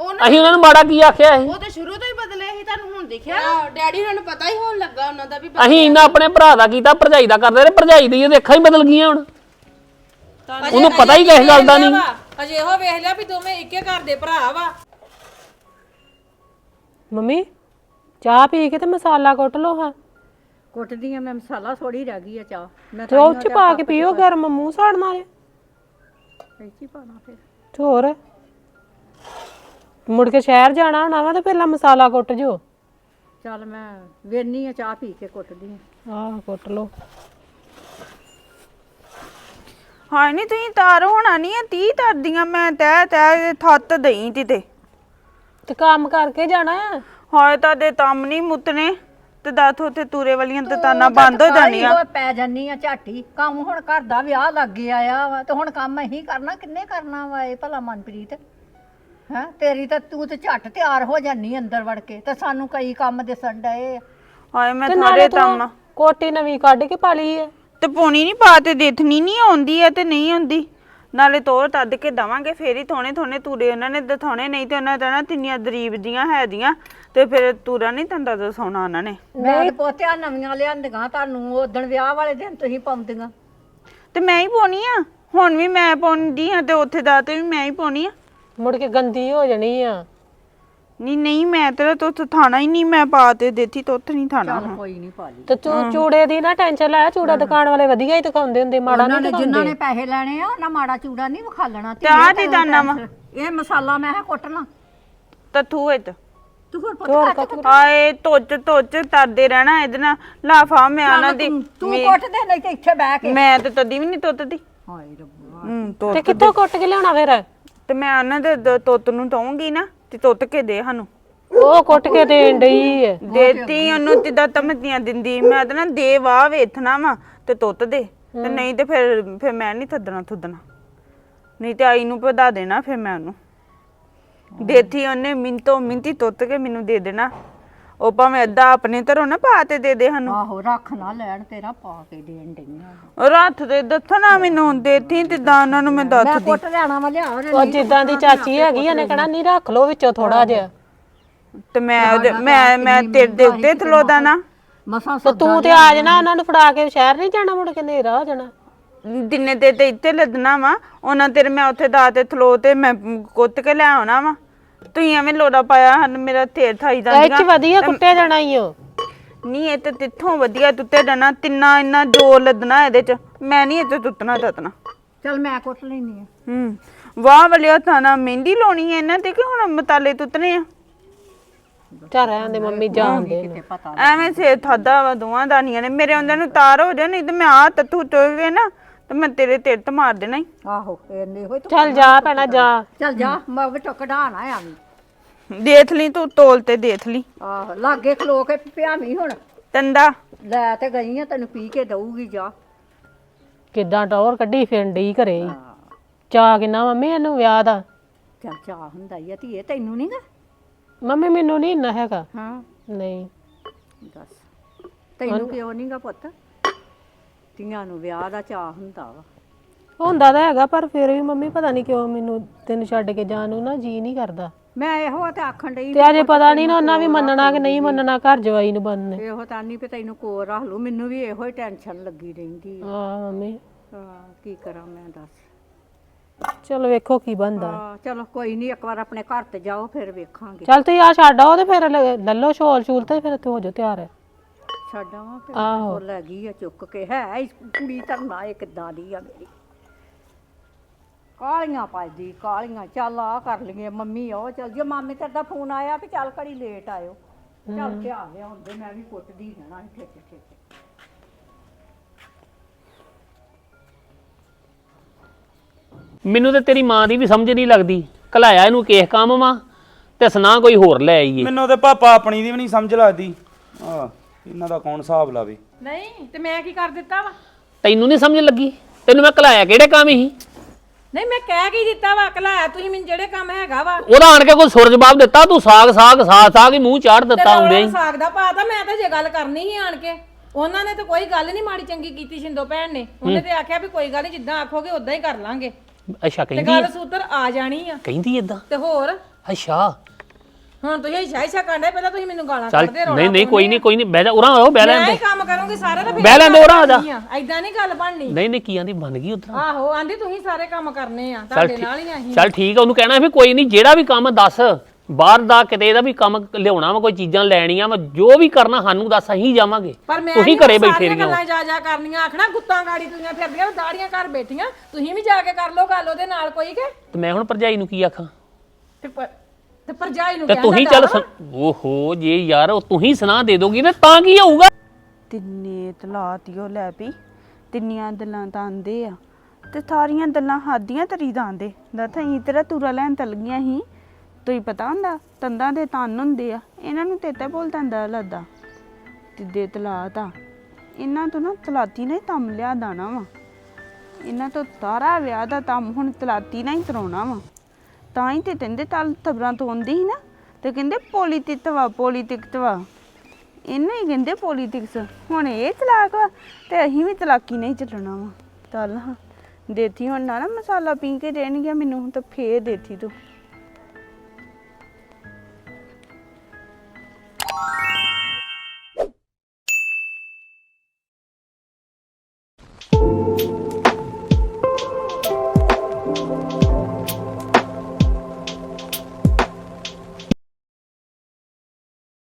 Speaker 8: ਉਹਨਾਂ
Speaker 10: ਅਸੀਂ ਉਹਨਾਂ ਨੂੰ ਮਾੜਾ ਕੀ ਆਖਿਆ ਸੀ?
Speaker 8: ਉਹ ਤੇ ਸ਼ੁਰੂ ਤੋਂ ਹੀ ਬਦਲੇ ਸੀ ਤੁਹਾਨੂੰ ਹੁਣ ਦਿਖਿਆ? ਡੈਡੀ ਨੂੰ ਪਤਾ ਹੀ ਹੋਣ ਲੱਗਾ ਉਹਨਾਂ ਦਾ ਵੀ
Speaker 10: ਅਸੀਂ ਇੰਨਾ ਆਪਣੇ ਭਰਾ ਦਾ ਕੀਤਾ ਭਰਜਾਈ ਦਾ ਕਰਦੇ ਰਹੇ ਭਰਜਾਈ ਦੀ ਇਹ ਅੱਖਾਂ ਹੀ ਬਦਲ ਗਈਆਂ ਹੁਣ। ਉਹਨੂੰ ਪਤਾ ਹੀ ਕਿਸ ਗੱਲ ਦਾ ਨਹੀਂ।
Speaker 2: ਅਜੇ ਇਹੋ ਵੇਖ ਲਿਆ ਵੀ ਦੋਵੇਂ ਇੱਕੇ ਘਰ ਦੇ ਭਰਾ ਵਾ।
Speaker 11: ਮੰਮੀ ਚਾਹ ਪੀ ਕੇ ਤੇ ਮਸਾਲਾ ਕੁੱਟ ਲਓ ਹਾਂ।
Speaker 1: ਕੁੱਟਦੀ ਆ ਮੈਂ ਮਸਾਲਾ ਥੋੜੀ ਰਹਿ ਗਈ ਆ ਚਾਹ। ਮੈਂ
Speaker 11: ਤੇ ਉਹ ਚ ਪਾ ਕੇ ਪੀਓ ਗਰਮ ਮੂੰਹ ਸਾੜਨ ਵਾਲੇ।
Speaker 1: ਇੱਥੇ ਪਾਣਾ ਫਿਰ।
Speaker 11: ਤੇ ਹੋਰ? ਮੁੜ ਕੇ ਸ਼ਹਿਰ ਜਾਣਾ ਹੋਣਾ ਵਾ ਤੇ ਪਹਿਲਾਂ ਮਸਾਲਾ ਕੁੱਟ ਜੋ।
Speaker 1: ਚੱਲ ਮੈਂ ਵੇਨੀ ਆ ਚਾਹ ਪੀ ਕੇ ਕੁੱਟਦੀ ਆ।
Speaker 11: ਆਹ ਕੁੱਟ ਲਓ।
Speaker 3: ਹਾਏ ਨਹੀਂ ਤੁਸੀਂ ਤਾਰ ਹੋਣਾ ਨਹੀਂ ਆ 30 ਤਰਦੀਆਂ ਮੈਂ ਤੈ ਤੈ ਥੱਤ ਦਈ ਤੀ ਤੇ
Speaker 11: ਤੇ ਕੰਮ ਕਰਕੇ ਜਾਣਾ ਆ?
Speaker 3: ਹਾਏ ਤੁਹਾਡੇ ਤੰਮ ਨਹੀਂ ਮੁੱਤਨੇ। ਤੇ ਦੱਸ ਉੱਥੇ ਤੂਰੇ ਵਾਲੀਆਂ ਦੁਕਾਨਾਂ ਬੰਦ ਹੋ ਜਾਣੀਆਂ।
Speaker 1: ਉਹ ਪੈ ਜਾਨੀ ਆ ਝਾਟੀ। ਕੰਮ ਹੁਣ ਘਰ ਦਾ ਵਿਆਹ ਲੱਗ ਗਿਆ ਆ ਵਾ ਤੇ ਹੁਣ ਕੰਮ ਅਸੀਂ ਕਰਨਾ ਕਿੰਨੇ ਕਰਨਾ ਵਾ ਇਹ ਭਲਾ ਮਨਪ੍ਰੀਤ? ਹੈ? ਤੇਰੀ ਤਾਂ ਤੂੰ ਤੇ ਝੱਟ ਤਿਆਰ ਹੋ ਜਾਨੀ ਅੰਦਰ ਵੜ ਕੇ ਤੇ ਸਾਨੂੰ ਕਈ ਕੰਮ ਦਿਸਣ ਡਏ ਆ।
Speaker 3: ਹਾਏ ਮੈਂ
Speaker 11: ਤੇ
Speaker 3: ਥਾਰੇ
Speaker 11: ਨਾਲੇ
Speaker 3: ਤੰਮ
Speaker 11: ਤੂੰ ਕੋਟੀ ਨਵੀਂ ਕੱਢ ਕੇ ਪਾ ਲਈ ਹੈ
Speaker 3: ਤੇ ਪੋਣੀ ਨਹੀਂ ਪਾ ਤੇ ਦੇਖਣੀ ਨਹੀਂ ਆਉਂਦੀ ਐ ਤੇ ਨਹੀਂ ਆਉਂਦੀ। ਨਾਲੇ ਤੋਰ ਤੱਦ ਕੇ ਦਵਾਂਗੇ ਫੇਰ ਹੀ ਥੋਣੇ ਥੋਣੇ ਤੂਰੇ ਉਹਨਾਂ ਨੇ ਦਥਾਉਣੇ ਨਹੀਂ ਤੇ ਉਹਨਾਂ ਦਾ ਨਾ ਤਿੰਨੀਆਂ ਦਰੀਬ ਦੀਆਂ ਹੈ ਦੀਆਂ ਤੇ ਫਿਰ ਤੂਰਾ ਨਹੀਂ ਤੰਦਾ ਦਸਾਉਣਾ ਉਹਨਾਂ ਨੇ।
Speaker 1: ਮੈਂ ਤੇ ਪੋਤਿਆਂ ਨਵੀਆਂ ਲਿਆਂਦੀਆਂ ਤੁਹਾਨੂੰ ਉਦਣ ਵਿਆਹ ਵਾਲੇ ਦਿਨ ਤੁਸੀਂ ਪਾਉਂਦੀਆਂ।
Speaker 3: ਤੇ ਮੈਂ ਹੀ ਪਾਉਣੀ ਆ ਹੁਣ ਵੀ ਮੈਂ ਪਾਉਂਦੀ ਆ ਤੇ ਉੱਥੇ ਦਾ ਤੇ ਵੀ ਮੈਂ ਹੀ ਪਾਉਣੀ ਆ।
Speaker 11: ਮੁੜ ਕੇ ਗੰਦੀ ਹੋ ਜਾਣੀ ਆ।
Speaker 3: ਨਹੀਂ ਨਹੀਂ ਮੈਂ ਤੇਰਾ ਤੁੱਥ ਥਾਣਾ ਹੀ ਨਹੀਂ ਮੈਂ ਪਾ ਤੇ ਦੇਤੀ ਤੁੱਥ ਨਹੀਂ ਥਾਣਾ
Speaker 1: ਚੱਲ ਕੋਈ ਨਹੀਂ ਪਾ ਲਈ।
Speaker 11: ਤੇ ਚੂ- ਚੂੜੇ ਦੀ ਨਾ ਟੈਨਸ਼ਨ ਲੈ ਚੂੜਾ ਦੁਕਾਨ ਵਾਲੇ ਵਧੀਆ ਹੀ ਦਿਖਾਉਂਦੇ ਹੁੰਦੇ ਮਾੜਾ
Speaker 1: ਉਹਨਾਂ
Speaker 11: ਨਹੀਂ
Speaker 1: ਨੇ ਜਿਨ੍ਹਾਂ ਨੇ
Speaker 11: ਦਿਖਾਉਂਦੇ
Speaker 1: ਪੈਸੇ ਲੈਣੇ ਆ ਉਹਨਾਂ ਮਾੜਾ ਚੂੜਾ ਨਹੀਂ ਵਿਖਾਲਣਾ
Speaker 3: ਤੇ ਆਹ ਦੀ ਦਾਨਾ ਵਾ।
Speaker 1: ਇਹ ਮਸਾਲਾ ਮੈਂ ਕਿਹਾ ਕੁੱਟਣਾ
Speaker 3: ਤਥੂ ਵਿੱਚ
Speaker 1: ਤੂੰ ਹੋਰ ਪੁੱਤ ਕੱਟ
Speaker 3: ਹਾਏ ਤੁੱਚ ਤੁੱਚ ਤਰਦੇ ਰਹਿਣਾ ਇਹਦੇ ਨਾਲ। ਲਾਫਾ ਮੈਂ ਉਹਨਾਂ ਦੀ।
Speaker 1: ਤੂੰ ਕੁੱਟ ਦੇ ਨਹੀਂ ਤੇ ਇੱਥੇ ਬਹਿ ਕੇ।
Speaker 3: ਮੈਂ ਤੇ ਤਦੀ ਵੀ ਨਹੀਂ ਤੁੱਤਦੀ
Speaker 1: ਹਾਏ ਰੱਬਾ।
Speaker 3: ਹੂੰ ਤੋਤ
Speaker 11: ਤੇ ਕਿੱਥੋਂ ਕੁੱਟ ਕੇ ਲਿਆਉਣਾ ਫਿਰ?
Speaker 3: ਤੇ ਮੈਂ ਉਹਨਾਂ ਦੇ ਦ- ਤੋਤ ਨੂੰ ਦਊਂਗੀ ਨਾ। ਤੇ ਤੋਤ ਕੇ ਦੇ ਸਾਨੂੰ।
Speaker 11: ਉਹ ਕੁੱਟ ਕੇ ਦੇਣ ਡਈ ਹੈ
Speaker 3: ਦੇਤੀ ਉਹਨੂੰ ਤਿੱਦਾਂ ਧਮਕੀਆਂ ਦਿੰਦੀ ਮੈਂ ਤਾਂ ਨਾ ਦੇ ਵਾਹ ਵੇਥਣਾ ਵਾ ਤੇ ਤੁੱਤ ਦੇ ਤੇ ਨਹੀਂ ਤੇ ਫਿਰ ਫਿਰ ਮੈਂ ਨਹੀਂ ਥੱਦਣਾ ਥੁੱਦਣਾ। ਨਹੀਂ ਤੇ ਆਈ ਨੂੰ ਵਧਾ ਦੇਣਾ ਫਿਰ ਮੈਂ ਉਹਨੂੰ। ਦੇਤੀ ਉਹਨੇ ਮਿੰਤੋ ਮਿੰਤੀ ਤੁੱਤ ਕੇ ਮੈਨੂੰ ਦੇ ਦੇਣਾ। ਉਹ ਭਾਵੇਂ ਅੱਧਾ ਆਪਣੇ ਘਰੋਂ ਨਾ ਪਾ ਤੇ ਦੇ ਦੇ ਸਾਨੂੰ।
Speaker 1: ਆਹੋ ਰੱਖ ਨਾ ਲੈਣ ਤੇਰਾ ਪਾ ਕੇ ਦੇਣ ਡਈਆਂ
Speaker 3: ਉਹ ਰੱਥ ਦੇ ਦੱਸਣਾ ਮੈਨੂੰ ਦੇਤੀ ਤਿੱਦਾਂ ਉਹਨਾਂ ਨੂੰ ਮੈਂ
Speaker 1: ਮੈਂ
Speaker 3: ਦੱਸਦੀ।
Speaker 1: ਕੁੱਟ ਲੈਣਾ ਵਾ ਲਿਆ ਉਹਨੇ
Speaker 11: ਉਹ ਜਿੱਦਾਂ ਦੀ ਚਾਚੀ ਹੈਗੀ ਉਹਨੇ ਕਹਣਾ ਨਹੀਂ ਰੱਖ ਲੋ ਵਿੱਚੋਂ ਥੋੜਾ ਜਿਹਾ।
Speaker 3: ਤੇ ਮੈਂ ਉਹਦੇ- ਮੈਂ ਮੈਂ ਤੇਰੇ ਦੇ ਉੱਤੇ ਥਲੋਦਾ ਨਾ।
Speaker 1: ਮਸਾਂ
Speaker 11: ਤੇ ਤੂੰ ਤੇ ਆ ਜਾਣਾ ਉਹਨਾਂ ਨੂੰ ਫੜਾ ਕੇ ਸ਼ਹਿਰ ਨਹੀਂ ਜਾਣਾ ਮੁੜ ਕੇ ਹਨੇਰਾ ਹੋ ਜਾਣਾ।
Speaker 3: ਦਿਨੇ ਤੇ ਤੇ ਇੱਥੇ ਲੱਦਣਾ ਵਾ ਉਹਨਾਂ ਤੇਰੇ ਮੈਂ ਉੱਥੇ ਦਾ ਤੇ ਥਲੋ ਤੇ ਮੈਂ ਕੁੱਤ ਕੇ ਲੈ ਆਉਣਾ ਵਾ। ਤੁਸੀਂ ਐਵੇਂ ਲੋੜਾ ਪਾਇਆ ਹਨ ਮੇਰਾ ਥੇਰ ਥਾਈ
Speaker 11: ਇਹ ਚ
Speaker 3: ਜਾਂਦੀਆਂ
Speaker 11: ਵਧੀਆ ਕੁੱਟਿਆ ਜਾਣਾ ਈ ਓ।
Speaker 3: ਨਹੀਂ ਇਹ ਤੇ ਤਿੱਥੋਂ ਵਧੀਆ ਤੁੱਤੇ ਡਣਾ ਤਿੰਨਾ ਇੰਨਾ ਜੋਰ ਲੱਦਣਾ ਇਹਦੇ ਚ। ਮੈਂ ਨਹੀਂ ਇੱਥੇ ਤੁੱਤਣਾ ਤਤਨਾ
Speaker 1: ਚੱਲ ਮੈਂ ਕੁੱਟ ਲੈਣੀ ਆ।
Speaker 3: ਹੂੰ ਵਾਹ ਵਾਲਿਆ ਥਾਣਾ ਮਹਿੰਦੀ ਲਾਉਣੀ ਹੈ ਇਹਨਾਂ ਤੇ ਕਿ ਹੁਣ ਮਤਾਲੇ ਤੁੱਤਨੇ ਆ?
Speaker 11: ਚੱਲ ਰਹਿਣ ਦੇ ਮੰਮੀ
Speaker 1: ਪਤਾ
Speaker 3: ਐਵੇਂ ਸੇ ਥਾਦਾ ਵਾ ਦੋਵਾਂ ਦਾਨੀਆਂ ਨੇ ਮੇਰੇ ਆਉਂਦੇ ਨੂੰ ਤਾਰ ਹੋ ਜਾ ਨਹੀਂ ਤੇ ਮੈਂ ਆ ਤੱਤੂ ਚੋਗ ਗਏ ਨਾ ਤੇ ਮੈਂ ਤੇਰੇ ਤੇਰੇ ਤੇ ਮਾਰ ਦੇਣਾ ਈ।
Speaker 1: ਆਹੋ ਇਹਨੇ ਹੋਈ ਤੂੰ
Speaker 11: ਚੱਲ ਜਾ ਭੈਣਾ ਜਾ।
Speaker 1: ਚੱਲ ਜਾ ਮੈਂ ਵੀ ਟਕੜਾਣਾ ਆਵੀਂ
Speaker 3: ਦੇਖ ਲਈ ਤੂੰ ਤੋਲ ਤੇ ਦੇਖ ਲਈ।
Speaker 1: ਆਹੋ ਲਾਗੇ ਖਲੋ ਕੇ ਪਿਆਵੀਂ ਹੁਣ।
Speaker 3: ਤੰਦਾ।
Speaker 1: ਲੈ ਤੇ ਗਈ ਆ ਤੈਨੂੰ ਪੀ ਕੇ ਦਊਗੀ ਜਾ।
Speaker 11: ਕਿੱਦਾਂ ਟੌਰ ਕੱਢੀ ਫਿਰਨ ਡਈ ਘਰੇ। ਈ ਚਾ ਕਿੰਨਾ ਮੰਮੀ ਇਹਨੂੰ ਵਿਆਹ ਦਾ?
Speaker 1: ਚੱਲ ਚਾਹ ਹੁੰਦਾ ਹੀ ਆ ਧੀਏ ਤੈਨੂੰ ਨੀ ਗਾ?
Speaker 11: ਮੰਮੀ ਮੈਨੂੰ ਨਹੀਂ ਇੰਨਾ ਹੈਗਾ।
Speaker 1: ਹਾਂ।
Speaker 11: ਨਹੀਂ।
Speaker 1: ਦੱਸ। ਤੈਨੂੰ ਕਿਉਂ ਨੀ ਗਾ ਪੁੱਤ? ਧੀਆਂ ਨੂੰ ਵਿਆਹ ਦਾ ਚਾਹ ਹੁੰਦਾ ਵਾ।
Speaker 11: ਹੁੰਦਾ ਤਾਂ ਹੈਗਾ ਪਰ ਫਿਰ ਵੀ ਮੰਮੀ ਪਤਾ ਨਹੀਂ ਕਿਉਂ ਮੈਨੂੰ ਤੈਨੂੰ ਛੱਡ ਕੇ ਜਾਣ ਨੂੰ ਨਾ ਜੀ ਨਹੀਂ ਕਰਦਾ।
Speaker 1: ਮੈਂ ਇਹੋ ਤੇ ਆਖਣ ਡਈ
Speaker 11: ਤੇ ਅਜੇ ਪਤਾ ਨਹੀਂ ਨਾ ਉਹਨਾਂ ਵੀ ਮੰਨਣਾ ਕਿ ਨਹੀਂ ਮੰਨਣਾ ਘਰ ਜਵਾਈ ਨੂੰ ਬੰਨਣੇ
Speaker 1: ਇਹੋ ਤਾਂ ਨਹੀਂ ਪਤਾ ਤੈਨੂੰ ਕੋਲ ਰੱਖ ਲੂ ਮੈਨੂੰ ਵੀ ਇਹੋ ਹੀ ਟੈਨਸ਼ਨ ਲੱਗੀ ਰਹਿੰਦੀ ਆ।
Speaker 11: ਹਾਂ ਮੰਮੀ।
Speaker 1: ਹਾਂ, ਕੀ ਕਰਾਂ ਮੈਂ ਦੱਸ।
Speaker 11: ਚਲੋ ਵੇਖੋ ਕੀ ਬੰਦਾ
Speaker 1: ਹਾਂ, ਚਲੋ ਕੋਈ ਨਹੀਂ ਇੱਕ ਵਾਰ ਆਪਣੇ ਘਰ ਤੇ ਜਾਓ ਫਿਰ ਵੇਖਾਂਗੇ।
Speaker 11: ਚੱਲ ਤੁਸੀਂ ਆ ਛੱਡ ਆਓ ਤੇ ਫਿਰ ਲੈ ਲੈ ਲਓ ਸ਼ੋਲ ਸ਼ੂਲ ਤੇ ਫਿਰ ਤੇ ਹੋ ਜਾਓ ਤਿਆਰ।
Speaker 1: ਛੱਡ ਆਵਾਂ ਫਿਰ
Speaker 11: ਆਹੋ।
Speaker 1: ਉਹ ਲੈ ਗਈ ਆ ਚੁੱਕ ਕੇ। ਹੈ ਇਸ ਕੁੜੀ ਧਰਨਾ ਇਹ ਕਿੱਦਾਂ ਦੀ ਆ ਮੇਰੀ। ਕਾਲੀਆਂ ਪਾਈਦੀ ਕਾਲੀਆਂ। ਚੱਲ ਆ ਕਰ ਲਈਏ ਮੰਮੀ ਉਹ ਚੱਲ ਜੇ ਮਾਮੇ ਤੇਰੇ ਦਾ ਫੋਨ ਆਇਆ ਵੀ ਚੱਲ ਘੜੀ ਲੇਟ ਆਇਓ। ਚੱਲ ਤੇ ਆ ਗਿਆ ਹੁੰਦੇ ਮੈਂ ਵੀ ਕੁੱਟਦੀ ਰਹਿਣਾ ਠੇਕੇ ਠੇਕੇ
Speaker 10: ਮੈਨੂੰ ਤੇ ਤੇਰੀ ਮਾਂ ਦੀ ਵੀ ਸਮਝ ਨਹੀਂ ਲੱਗਦੀ। ਕਲਾਇਆ ਇਹਨੂੰ ਕਿਸ ਕੰਮ ਵਾ? ਤੇ ਸੁਣਾ ਕੋਈ ਹੋਰ ਲੈ ਆਈਏ।
Speaker 9: ਮੈਨੂੰ ਤੇ ਪਾਪਾ ਆਪਣੀ ਦੀ ਵੀ ਨਹੀਂ ਸਮਝ ਲੱਗਦੀ। ਆ ਇਹਨਾਂ ਦਾ ਕੌਣ ਹਿਸਾਬ ਲਾਵੇ?
Speaker 2: ਨਹੀਂ ਤੇ ਮੈਂ ਕੀ ਕਰ ਦਿੱਤਾ ਵਾ?
Speaker 10: ਤੈਨੂੰ ਨਹੀਂ ਸਮਝ ਲੱਗੀ? ਤੈਨੂੰ ਮੈਂ ਕਲਾਇਆ ਕਿਹੜੇ ਕੰਮ ਹੀ?
Speaker 2: ਨਹੀਂ ਮੈਂ ਕਹਿ ਕੀ ਦਿੱਤਾ ਵਾ ਅਕਲਾ ਤੁਸੀਂ ਮੈਨੂੰ ਜਿਹੜੇ ਕੰਮ ਹੈਗਾ ਵਾ।
Speaker 10: ਉਹਦਾ ਆਣ ਕੇ ਕੋਈ ਸੁਰ ਜਵਾਬ ਦਿੱਤਾ? ਤੂੰ ਸਾਗ ਸਾਗ ਸਾਗ ਸਾਗ ਹੀ ਮੂੰਹ ਚਾੜ ਦਿੱਤਾ ਹੁੰਦੇ ਹੀ।
Speaker 2: ਸਾਗ ਦਾ ਪਾਤਾ ਮੈਂ ਤਾਂ ਜੇ ਗੱਲ ਕਰਨੀ ਸੀ ਆਣ ਕੇ। ਉਹਨਾਂ ਨੇ ਤਾਂ ਕੋਈ ਗੱਲ ਨਹੀਂ ਮਾੜੀ ਚੰਗੀ ਕੀਤੀ ਸ਼ਿੰਦੋ ਭੈਣ ਨੇ। ਉਹਨੇ ਤੇ ਆਖਿਆ ਵੀ ਕੋਈ ਗੱਲ ਨਹੀਂ ਜਿੱਦਾਂ ਆਖੋਗੇ ਉਦਾਂ ਹੀ ਕਰ ਲਾਂਗੇ।
Speaker 10: ਅੱਛਾ
Speaker 2: ਤੇ
Speaker 10: ਕਹਿੰਦੀ
Speaker 2: ਗੱਲ ਸੂਤਰ ਆ ਜਾਣੀ ਆ।
Speaker 10: ਕਹਿੰਦੀ ਇਦਾਂ
Speaker 2: ਤੇ ਹੋਰ?
Speaker 10: ਅੱਛਾ।
Speaker 2: ਹੁਣ ਤੁਸੀਂ ਇਸ਼ਾ ਇਸ਼ਾ ਪਹਿਲਾਂ ਤੁਸੀਂ ਮੈਨੂੰ ਗਾਲਾਂ
Speaker 10: ਚੱਲ
Speaker 2: ਕੱਢਦੇ ਰੋਣਾ
Speaker 10: ਨਹੀਂ ਨਹੀਂ ਕੋਈ ਨਹੀਂ ਕੋਈ ਨਹੀਂ ਬਹਿ ਜਾ ਉਰਾਂ ਆਓ ਬਹਿ
Speaker 2: ਮੈਂ
Speaker 10: ਲੈਂਦੇ
Speaker 2: ਹੀ ਕੰਮ ਕਰੂੰਗੀ ਸਾਰੇ ਤਾਂ
Speaker 10: ਬਹਿ ਲੈਂਦੇ ਉਰਾਂ ਆ ਜਾ।
Speaker 2: ਐਦਾਂ ਨਹੀਂ ਗੱਲ ਬਣਨੀ।
Speaker 10: ਨਹੀਂ ਨਹੀਂ ਕੀ ਆਂਦੀ ਬਣ ਗਈ ਉਧਰ।
Speaker 2: ਆਹੋ ਆਂਦੀ ਤੁਸੀਂ ਸਾਰੇ ਕੰਮ ਕਰਨੇ ਆ
Speaker 10: ਚੱਲ
Speaker 2: ਤੁਹਾਡੇ ਨਾਲ ਹੀ ਅਸੀਂ।
Speaker 10: ਚੱਲ ਠੀਕ ਆ ਉਹਨੂੰ ਕਹਿਣਾ ਵੀ ਕੋਈ ਨਹੀਂ ਜਿਹੜਾ ਵੀ ਕੰਮ ਦੱਸ ਬਾਹਰ ਦਾ ਕਿਤੇ ਇਹਦਾ ਵੀ ਕੰਮ ਲਿਆਉਣਾ ਵਾ ਕੋਈ ਚੀਜ਼ਾਂ ਲੈਣੀਆਂ ਵਾ ਜੋ ਵੀ ਕਰਨਾ ਸਾਨੂੰ ਦੱਸ ਅਸੀਂ ਜਾਵਾਂਗੇ।
Speaker 2: ਪਰ ਮੈਂ
Speaker 10: ਤੁਸੀਂ
Speaker 2: ਨੀ
Speaker 10: ਘਰੇ ਬੈਠੇ
Speaker 2: ਸਾਰੀਆਂ
Speaker 10: ਰਹੀਓ।
Speaker 2: ਗੱਲਾਂ ਜਾ ਜਾ ਕਰਨੀਆਂ ਆਖਣਾ ਗੁੱਤਾਂ ਗਾੜੀ ਤੁਰੀਆਂ ਫਿਰਦੀਆਂ ਦਾੜੀਆਂ ਘਰ ਬੈਠੀਆਂ ਤੁਸੀਂ ਵੀ ਜਾ ਕੇ ਕਰ ਲਓ ਗੱਲ ਉਹਦੇ ਨਾਲ ਕੋਈ ਕੇ?
Speaker 10: ਤੇ ਮੈਂ ਹੁਣ ਭਰਜਾਈ ਨੂੰ ਕੀ ਆਖਾਂ?
Speaker 2: ਤੇ ਪ- ਤੇ ਭਰਜਾਈ ਨੂੰ
Speaker 10: ਤੇ
Speaker 2: ਕਹਿੰਦਾ
Speaker 10: ਤੁਸੀਂ। ਚੱਲ ਓਹੋ ਜੇ ਯਾਰ ਉਹ ਤੁਸੀਂ ਸੁਣਾ ਦੇ ਦੋਗੀ ਨਾ ਤਾਂ ਕੀ ਹੋਊਗਾ
Speaker 3: ਤਿੰਨੇ ਤਲਾਤੀਓ ਲੈ ਪਈ। ਤਿੰਨੀਆਂ ਦਲਾਂ ਤਾਂ ਆਂਦੇ ਆ। ਤੇ ਸਾਰੀਆਂ ਦਲਾਂ ਹਾਦੀਆਂ ਤਰੀ ਆਂਦੇ। ਦਾ ਤਾਂ ਹੀ ਤੇਰਾ ਤੂਰਾ ਲੈਣ ਤਲ ਗਈਆਂ ਹੀ ਤੁਸੀਂ ਪਤਾ ਹੁੰਦਾ ਤੰਦਾਂ ਦੇ ਤਨ ਹੁੰਦੇ ਆ। ਇਹਨਾਂ ਨੂੰ ਤੇਤੇ ਬੋਲ ਤੰਦਾ ਲੱਦਾ ਤਿੱਦੇ ਤਲਾਤ ਆ। ਇਹਨਾਂ ਤੋਂ ਨਾ ਤਲਾਤੀ ਨੇ ਤਮ ਲਿਆ ਦਾਣਾ ਵਾ। ਇਹਨਾਂ ਤੋਂ ਤਾਰਾ ਵਿਆਹ ਦਾ ਤਮ ਹੁਣ ਤਲਾਤੀ ਨਾਲ ਹੀ ਤਰਾਉਣਾ ਵਾ। ਤਾਂ ਹੀ ਤੇ ਕਹਿੰਦੇ ਤਲ ਤਬਰਾਂ ਤੋਂ ਆਉਂਦੀ ਸੀ ਨਾ। ਤੇ ਕਹਿੰਦੇ ਪੋਲੀਟਿਕਟਵਾ ਪੋਲੀਟਿਕਟਵਾ ਇਹਨੂੰ ਹੀ ਕਹਿੰਦੇ ਪੋਲੀਟਿਕਸ। ਹੁਣ ਇਹ ਤਲਾਕ ਵਾ ਤੇ ਅਸੀਂ ਵੀ ਤਲਾਕੀ ਨਹੀਂ ਚੱਲਣਾ ਵਾ। ਚੱਲ ਹਾਂ, ਦੇਤੀ ਹੁਣ ਨਾ ਨਾ ਮਸਾਲਾ ਪੀ ਕੇ ਦੇਣਗੇ ਮੈਨੂੰ ਤਾਂ ਫੇਰ ਦੇਤੀ ਤੂੰ।